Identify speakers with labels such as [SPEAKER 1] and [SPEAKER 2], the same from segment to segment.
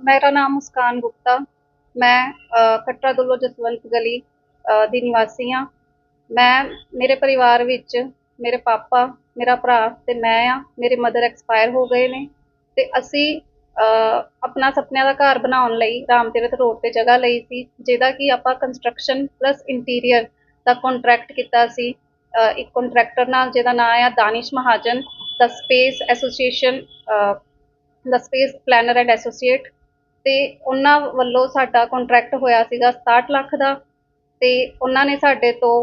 [SPEAKER 1] ਮੇਰਾ ਨਾਮ ਮੁਸਕਾਨ ਗੁਪਤਾ। ਮੈਂ ਅ, ਕਟਰਾ ਦੁੱਲੋ ਜਸਵੰਤ ਗਲੀ ਦੀ ਨਿਵਾਸੀ ਹਾਂ। ਮੈਂ ਮੇਰੇ ਪਰਿਵਾਰ ਵਿੱਚ ਮੇਰੇ ਪਾਪਾ ਮੇਰਾ ਭਰਾ ਤੇ ਮੈਂ ਆ ਮੇਰੇ ਮਦਰ ਐਕਸਪਾਇਰ ਹੋ ਗਏ ਨੇ ਤੇ ਅਸੀਂ ਆਪਣਾ ਸੁਪਨਿਆਂ ਦਾ ਘਰ ਬਣਾਉਣ ਲਈ ਰਾਮ ਤੀਰਥ ਰੋਡ ਤੇ ਜਗ੍ਹਾ ਲਈ ਸੀ ਜਿਹਦਾ ਕਿ ਆਪਾਂ ਕੰਸਟਰਕਸ਼ਨ ਪਲੱਸ ਇੰਟੀਰੀਅਰ ਦਾ ਕੰਟਰੈਕਟ ਕੀਤਾ ਸੀ। ਇੱਕ ਕੰਟਰੈਕਟਰ ਨਾਲ ਜਿਹਦਾ ਨਾਮ ਆ Danish Mahajan the space association the space planner and associate ਤੇ ਉਹਨਾਂ ਵੱਲੋਂ ਸਾਡਾ ਕੰਟਰੈਕਟ ਹੋਇਆ ਸੀਗਾ 67 ਲੱਖ ਦਾ ਤੇ ਉਹਨਾਂ ਨੇ ਸਾਡੇ ਤੋਂ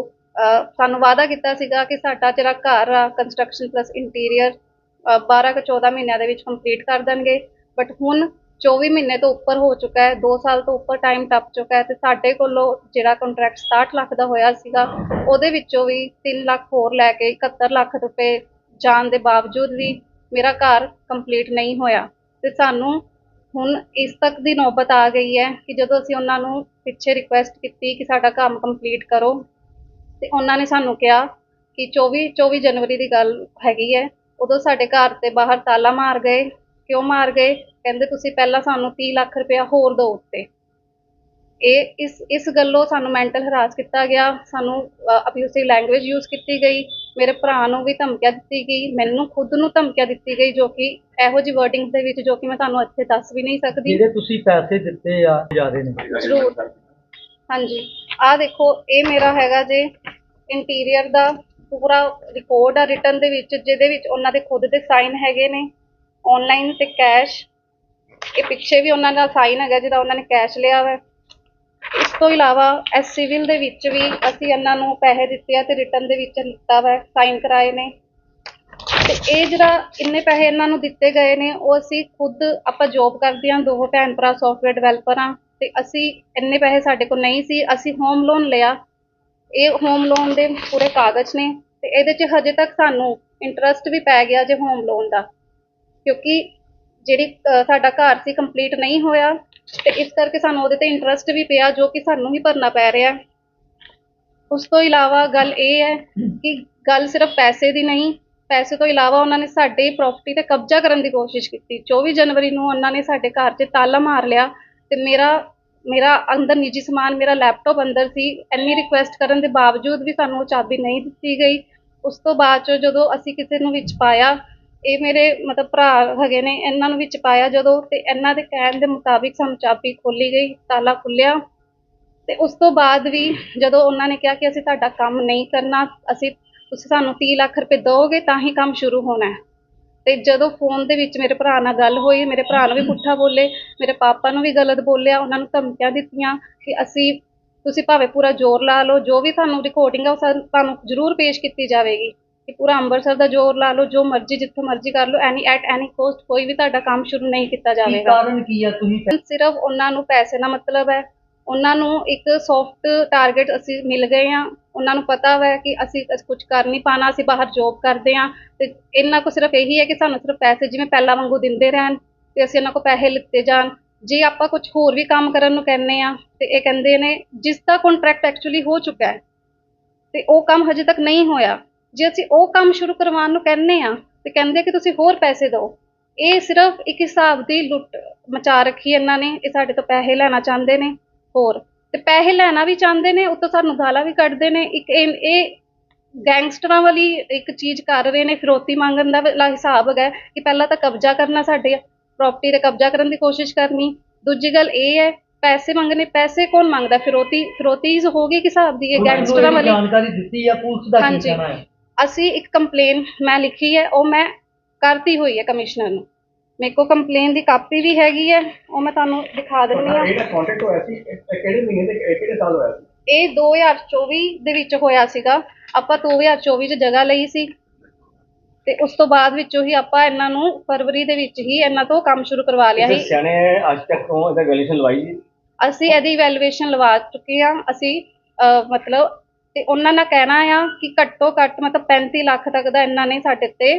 [SPEAKER 1] ਸਾਨੂੰ ਵਾਅਦਾ ਕੀਤਾ ਸੀਗਾ ਕਿ ਸਾਡਾ ਜਿਹੜਾ ਘਰ ਆ ਕੰਸਟਰਕਸ਼ਨ ਪਲੱਸ ਇੰਟੀਰੀਅਰ 12 ਕੁ 14 ਮਹੀਨਿਆਂ ਦੇ ਵਿੱਚ ਕੰਪਲੀਟ ਕਰ ਦੇਣਗੇ। ਬਟ ਹੁਣ 24 ਮਹੀਨੇ ਤੋਂ ਉੱਪਰ ਹੋ ਚੁੱਕਾ ਹੈ 2 ਸਾਲ ਤੋਂ ਉੱਪਰ ਟਾਈਮ ਟੱਪ ਚੁੱਕਾ ਹੈ ਤੇ ਸਾਡੇ ਕੋਲੋਂ ਜਿਹੜਾ ਕੰਟਰੈਕਟ 67 ਲੱਖ ਦਾ ਹੋਇਆ ਸੀਗਾ, ਉਹਦੇ ਵਿੱਚੋਂ ਵੀ 3 ਲੱਖ ਹੋਰ ਲੈ ਕੇ 71 ਲੱਖ ਰੁਪਏ ਜਾਣ ਦੇ ਬਾਵਜੂਦ ਵੀ ਮੇਰਾ ਘਰ ਕੰਪਲੀਟ ਨਹੀਂ ਹੋਇਆ। ਤੇ ਸਾਨੂੰ ਹੁਣ ਇਸ ਤੱਕ ਦੀ ਨੌਬਤ ਆ ਗਈ ਹੈ ਕਿ ਜਦੋਂ ਅਸੀਂ ਉਹਨਾਂ ਨੂੰ ਪਿੱਛੇ ਰਿਕੁਐਸਟ ਕੀਤੀ ਕਿ ਸਾਡਾ ਕੰਮ ਕੰਪਲੀਟ ਕਰੋ, ਤੇ ਉਹਨਾਂ ਨੇ ਸਾਨੂੰ ਕਿਹਾ ਕਿ 24 24 ਜਨਵਰੀ ਦੀ ਗੱਲ ਹੈਗੀ ਹੈ। ਉਦੋਂ ਸਾਡੇ ਘਰ ਤੇ ਬਾਹਰ ਤਾਲਾ ਮਾਰ ਗਏ। ਕਿਉਂ ਮਾਰ ਗਏ? ਕਹਿੰਦੇ ਤੁਸੀਂ ਪਹਿਲਾਂ ਸਾਨੂੰ 30 ਲੱਖ ਰੁਪਇਆ ਹੋਰ ਦਿਓ ਉੱਤੇ। ਇਹ, ਇਸ ਇਸ ਗੱਲੋਂ ਸਾਨੂੰ ਮੈਂਟਲ ਹਰਾਸ ਕੀਤਾ ਗਿਆ। ਸਾਨੂੰ ਅਬਿਊਸਿਵ ਲੈਂਗੁਏਜ ਯੂਜ਼ ਕੀਤੀ ਗਈ। ਮੇਰੇ ਭਰਾ ਨੂੰ ਵੀ ਧਮਕੀਆਂ ਦਿੱਤੀ ਗਈ ਮੈਨੂੰ ਖੁਦ ਨੂੰ ਧਮਕੀਆਂ ਦਿੱਤੀ ਗਈ ਜੋ ਕਿ ਇਹੋ ਜਿਹੀ ਵਰਡਿੰਗਸ ਦੇ ਵਿੱਚ ਜੋ ਕਿ ਮੈਂ ਤੁਹਾਨੂੰ ਇੱਥੇ ਦੱਸ ਵੀ ਨਹੀਂ ਸਕਦੀ।
[SPEAKER 2] ਜਿਹੜੇ ਤੁਸੀਂ ਪੈਸੇ ਦਿੱਤੇ ਆ ਜਿਆਦੇ ਨੇ।
[SPEAKER 1] ਜ਼ਰੂਰ। ਹਾਂਜੀ। ਆਹ ਦੇਖੋ ਇਹ ਮੇਰਾ ਹੈਗਾ ਜੇ ਇੰਟੀਰੀਅਰ ਦਾ ਪੂਰਾ ਰਿਕਾਰਡ ਆ ਰਿਟਰਨ ਦੇ ਵਿੱਚ ਜਿਹਦੇ ਵਿੱਚ ਉਹਨਾਂ ਦੇ ਖੁਦ ਦੇ ਸਾਈਨ ਹੈਗੇ ਨੇ ਆਨਲਾਈਨ ਤੇ ਕੈਸ਼ ਇਹ ਪਿੱਛੇ ਵੀ ਉਹਨਾਂ ਦਾ ਸਾਈਨ ਹੈਗਾ ਜਿਹਦਾ ਉਹਨਾਂ ਨੇ ਕੈਸ਼ ਲਿਆ ਵਾ। ਇਸ ਤੋਂ ਇਲਾਵਾ ਐਸ ਸਿਵਲ ਦੇ ਵਿੱਚ ਵੀ ਅਸੀਂ ਇਹਨਾਂ ਨੂੰ ਪੈਸੇ ਦਿੱਤੇ ਆ ਅਤੇ ਰਿਟਰਨ ਦੇ ਵਿੱਚ ਦਿੱਤਾ ਵਾ, ਸਾਈਨ ਕਰਵਾਏ ਨੇ। ਅਤੇ ਇਹ ਜਿਹੜਾ ਇੰਨੇ ਪੈਸੇ ਇਹਨਾਂ ਨੂੰ ਦਿੱਤੇ ਗਏ ਨੇ, ਉਹ ਅਸੀਂ ਖੁਦ ਆਪਾਂ ਜੋਬ ਕਰਦੇ ਹਾਂ ਦੋ ਭੈਣ ਭਰਾ ਸੋਫਟਵੇਅਰ ਡਿਵੈਲਪਰ ਹਾਂ ਅਤੇ ਅਸੀਂ ਇੰਨੇ ਪੈਸੇ ਸਾਡੇ ਕੋਲ ਨਹੀਂ ਸੀ, ਅਸੀਂ ਹੋਮ ਲੋਨ ਲਿਆ। ਇਹ ਹੋਮ ਲੋਨ ਦੇ ਪੂਰੇ ਕਾਗਜ਼ ਨੇ ਅਤੇ ਇਹਦੇ 'ਚ ਹਜੇ ਤੱਕ ਸਾਨੂੰ ਇੰਟਰਸਟ ਵੀ ਪੈ ਗਿਆ ਜੇ ਹੋਮ ਲੋਨ ਦਾ, ਕਿਉਂਕਿ ਜਿਹੜੀ ਸਾਡਾ ਘਰ ਸੀ ਕੰਪਲੀਟ ਨਹੀਂ ਹੋਇਆ ਤੇ ਇਸ ਕਰਕੇ ਸਾਨੂੰ ਉਹਦੇ ਤੇ ਇੰਟਰਸਟ ਵੀ ਪਿਆ ਜੋ ਕਿ ਸਾਨੂੰ ਹੀ ਭਰਨਾ ਪੈ ਰਿਹਾ। ਉਸ ਤੋਂ ਇਲਾਵਾ ਗੱਲ ਇਹ ਹੈ ਕਿ ਗੱਲ ਸਿਰਫ ਪੈਸੇ ਦੀ ਨਹੀਂ, ਪੈਸੇ ਤੋਂ ਇਲਾਵਾ ਉਹਨਾਂ ਨੇ ਸਾਡੀ ਪ੍ਰਾਪਰਟੀ ਤੇ ਕਬਜ਼ਾ ਕਰਨ ਦੀ ਕੋਸ਼ਿਸ਼ ਕੀਤੀ। 24 ਜਨਵਰੀ ਨੂੰ ਉਹਨਾਂ ਨੇ ਸਾਡੇ ਘਰ 'ਚ ਤਾਲਾ ਮਾਰ ਲਿਆ ਤੇ ਮੇਰਾ ਮੇਰਾ ਅੰਦਰ ਨਿੱਜੀ ਸਮਾਨ, ਮੇਰਾ ਲੈਪਟਾਪ ਅੰਦਰ ਸੀ। ਇੰਨੀ ਰਿਕੁਐਸਟ ਕਰਨ ਦੇ ਬਾਵਜੂਦ ਵੀ ਸਾਨੂੰ ਉਹ ਚਾਬੀ ਨਹੀਂ ਦਿੱਤੀ ਗਈ। ਉਸ ਤੋਂ ਬਾਅਦ ਚੋਂ ਜਦੋਂ ਅਸੀਂ ਕਿਸੇ ਨੂੰ ਵਿੱਚ ਪਾਇਆ ਇਹ ਮੇਰੇ ਮਤਲਬ ਭਰਾ ਹੈਗੇ ਨੇ, ਇਹਨਾਂ ਨੂੰ ਵਿੱਚ ਪਾਇਆ ਜਦੋਂ ਤੇ ਇਹਨਾਂ ਦੇ ਕਹਿਣ ਦੇ ਮੁਤਾਬਿਕ ਸਾਨੂੰ ਚਾਬੀ ਖੋਲੀ ਗਈ, ਤਾਲਾ ਖੁੱਲਿਆ ਤੇ ਉਸ ਤੋਂ ਬਾਅਦ ਵੀ ਜਦੋਂ ਉਹਨਾਂ ਨੇ ਕਿਹਾ ਕਿ ਅਸੀਂ ਤੁਹਾਡਾ ਕੰਮ ਨਹੀਂ ਕਰਨਾ, ਅਸੀਂ ਤੁਸੀਂ ਸਾਨੂੰ 30 ਲੱਖ ਰੁਪਏ ਦਿਓਗੇ ਤਾਂ ਹੀ ਕੰਮ ਸ਼ੁਰੂ ਹੋਣਾ ਹੈ। ਤੇ ਜਦੋਂ ਫੋਨ ਦੇ ਵਿੱਚ ਮੇਰੇ ਭਰਾ ਨਾਲ ਗੱਲ ਹੋਈ, ਮੇਰੇ ਭਰਾ ਨੂੰ ਵੀ ਪੁੱਠਾ ਬੋਲੇ, ਮੇਰੇ ਪਾਪਾ ਨੂੰ ਵੀ ਗਲਤ ਬੋਲਿਆ, ਉਹਨਾਂ ਨੂੰ ਧਮਕੀਆਂ ਦਿੱਤੀਆਂ ਕਿ ਅਸੀਂ, ਤੁਸੀਂ ਭਾਵੇਂ ਪੂਰਾ ਜ਼ੋਰ ਲਾ ਲਓ, ਜੋ ਵੀ ਤੁਹਾਨੂੰ ਰਿਕਾਰਡਿੰਗ ਆ ਉਹ ਸਾਨੂੰ- ਤੁਹਾਨੂੰ ਜ਼ਰੂਰ ਪੇਸ਼ ਕੀਤੀ ਜਾਵੇਗੀ। ਕਿ ਪੂਰਾ ਅੰਮ੍ਰਿਤਸਰ ਦਾ ਜ਼ੋਰ ਲਾ ਲਓ ਜੋ ਮਰਜ਼ੀ ਜਿੱਥੋਂ ਮਰਜ਼ੀ ਕਰ ਲਓ ਐਨੀ ਐਟ ਐਨੀ ਕੋਸਟ ਕੋਈ ਵੀ ਤੁਹਾਡਾ ਕੰਮ ਸ਼ੁਰੂ ਨਹੀਂ ਕੀਤਾ
[SPEAKER 2] ਕੀ
[SPEAKER 1] ਜਾਵੇਗਾ।
[SPEAKER 2] ਕਾਰਨ ਕੀ ਆ ਤੁਸੀਂ ਪੈ-
[SPEAKER 1] ਸਿਰਫ ਉਹਨਾਂ ਨੂੰ ਪੈਸੇ ਦਾ ਮਤਲਬ ਹੈ। ਉਹਨਾਂ ਨੂੰ ਇੱਕ ਸੌਫਟ ਟਾਰਗੇਟ ਅਸੀਂ ਮਿਲ ਗਏ ਆ ਉਹਨਾਂ ਨੂੰ ਪਤਾ ਹੈ ਕਿ ਅਸੀਂ ਕੁਝ ਕਰ ਨਹੀਂ ਪਾਣਾ ਅਸੀਂ ਬਾਹਰ ਜੋਬ ਕਰਦੇ ਆ ਤੇ ਇਹਨਾਂ ਕੋ ਸਿਰਫ ਇਹੀ ਹੈ ਕਿ ਸਾਨੂੰ ਸਿਰਫ ਪੈਸੇ ਜਿਵੇਂ ਪਹਿਲਾਂ ਵਾਂਗੂ ਦਿੰਦੇ ਰਹਿਣ ਤੇ ਅਸੀਂ ਇਹਨਾਂ ਕੋ ਪੈਸੇ ਲਿੱਤੇ ਜਾਣ। ਜੇ ਆਪਾਂ ਕੁਝ ਹੋਰ ਵੀ ਕੰਮ ਕਰਨ ਨੂੰ ਕਹਿੰਦੇ ਆ ਤੇ ਇਹ ਕਹਿੰਦੇ ਨੇ ਜਿਸ ਦਾ ਕੰਟਰੈਕਟ ਐਕਚੁਅਲੀ ਹੋ ਚੁੱਕਾ ਹੈ ਤੇ ਉਹ ਕੰਮ ਹਜੇ ਤੱਕ ਨਹੀਂ ਹੋਇਆ। ਜੇ ਅਸੀਂ ਉਹ ਕੰਮ ਸ਼ੁਰੂ ਕਰਵਾਉਣ ਨੂੰ ਕਹਿੰਦੇ ਆ ਤੇ ਕਹਿੰਦੇ ਕਿ ਤੁਸੀਂ ਹੋਰ ਪੈਸੇ ਦਿਓ ਇਹ ਸਿਰਫ ਇੱਕ ਹਿਸਾਬ ਦੀ ਲੁੱਟ ਮਚਾ ਰੱਖੀ ਇਹਨਾਂ ਨੇ ਇਹ ਸਾਡੇ ਤੋਂ ਪੈਸੇ ਲੈਣਾ ਚਾਹੁੰਦੇ ਨੇ ਹੋਰ। ਤੇ ਪੈਸੇ ਲੈਣਾ ਵੀ ਚਾਹੁੰਦੇ ਨੇ ਉੱਤੋਂ ਸਾਨੂੰ ਗਾਲਾਂ ਵੀ ਕੱਢਦੇ ਨੇ ਇੱਕ ਇਹ ਇਹ ਗੈਂਗਸਟਰਾਂ ਵਾਲੀ ਇੱਕ ਚੀਜ਼ ਕਰ ਰਹੇ ਨੇ ਫਿਰੌਤੀ ਮੰਗਣ ਦਾ ਵਾਲਾ ਹਿਸਾਬ ਹੈਗਾ ਕਿ ਪਹਿਲਾਂ ਤਾਂ ਕਬਜ਼ਾ ਕਰਨਾ ਸਾਡੇ ਪ੍ਰਾਪਰਟੀ ਤੇ ਕਬਜ਼ਾ ਕਰਨ ਦੀ ਕੋਸ਼ਿਸ਼ ਕਰਨੀ। ਦੂਜੀ ਗੱਲ ਇਹ ਹੈ ਪੈਸੇ ਮੰਗਣੇ ਪੈਸੇ ਕੌਣ ਮੰਗਦਾ? ਫਿਰੌਤੀ ਫਿਰੌਤੀ ਹੋ ਗਈ ਕਿ ਹਿਸਾਬ ਦੀ ਇਹ ਗੈਂਗਸਟਰਾਂ ਵਾਲੀ।
[SPEAKER 2] ਜਾਣਕਾਰੀ ਦਿੱਤੀ ਆ ਪੁਲਿਸ ਦਾ ਕੀ। ਕਹਿਣਾ ਹੈ?
[SPEAKER 1] ਅਸੀਂ ਇੱਕ ਕੰਪਲੇਨ ਮੈਂ ਲਿਖੀ ਹੈ ਉਹ ਮੈਂ ਕਰਤੀ ਹੋਈ ਹੈ ਕਮਿਸ਼ਨਰ ਨੂੰ। ਮੇਰੇ ਕੋਲ ਕੰਪਲੇਨ ਦੀ ਕਾਪੀ ਵੀ ਹੈਗੀ ਹੈ ਉਹ ਮੈਂ ਤੁਹਾਨੂੰ ਦਿਖਾ ਦਿੰਦੀ ਹਾਂ।
[SPEAKER 3] ਇਹਦਾ ਕੰਟੈਕਟ ਹੋਇਆ ਸੀ ਇਹ ਕਿਹੜੇ ਮਹੀਨੇ ਤੇ ਕਿ- ਕਿਹੜੇ ਸਾਲ ਹੋਇਆ ਸੀ?
[SPEAKER 1] ਇਹ 2024 ਦੇ ਵਿੱਚ ਹੋਇਆ ਸੀਗਾ। ਆਪਾਂ 2024 ਚ ਜਗ੍ਹਾ ਲਈ ਸੀ ਤੇ ਉਸ ਤੋਂ ਬਾਅਦ ਵਿੱਚੋਂ ਹੀ ਆਪਾਂ ਇਹਨਾਂ ਨੂੰ ਫਰਵਰੀ ਦੇ ਵਿੱਚ ਹੀ ਇਹਨਾਂ ਤੋਂ ਕੰਮ ਸ਼ੁਰੂ ਕਰਵਾ ਲਿਆ ਸੀ।
[SPEAKER 3] ਸਿਆਣੇ ਅੱਜ ਤੱਕ ਤੋਂ ਇਹਦਾ ਵੈਲਿਊਸ਼ਨ ਲਵਾਈ ਜੀ
[SPEAKER 1] ਅਸੀਂ ਇਹਦੀ ਵੈਲੂਏਸ਼ਨ ਲਵਾ ਚੁੱਕੇ ਹਾਂ। ਅਸੀਂ ਮਤਲਬ ਤੇ ਉਹਨਾਂ ਨਾਲ ਕਹਿਣਾ ਆ ਕਿ ਘੱਟੋ ਘੱਟ ਮਤਲਬ 35 ਲੱਖ ਤੱਕ ਦਾ ਇਹਨਾਂ ਨੇ ਸਾਡੇ ਤੇ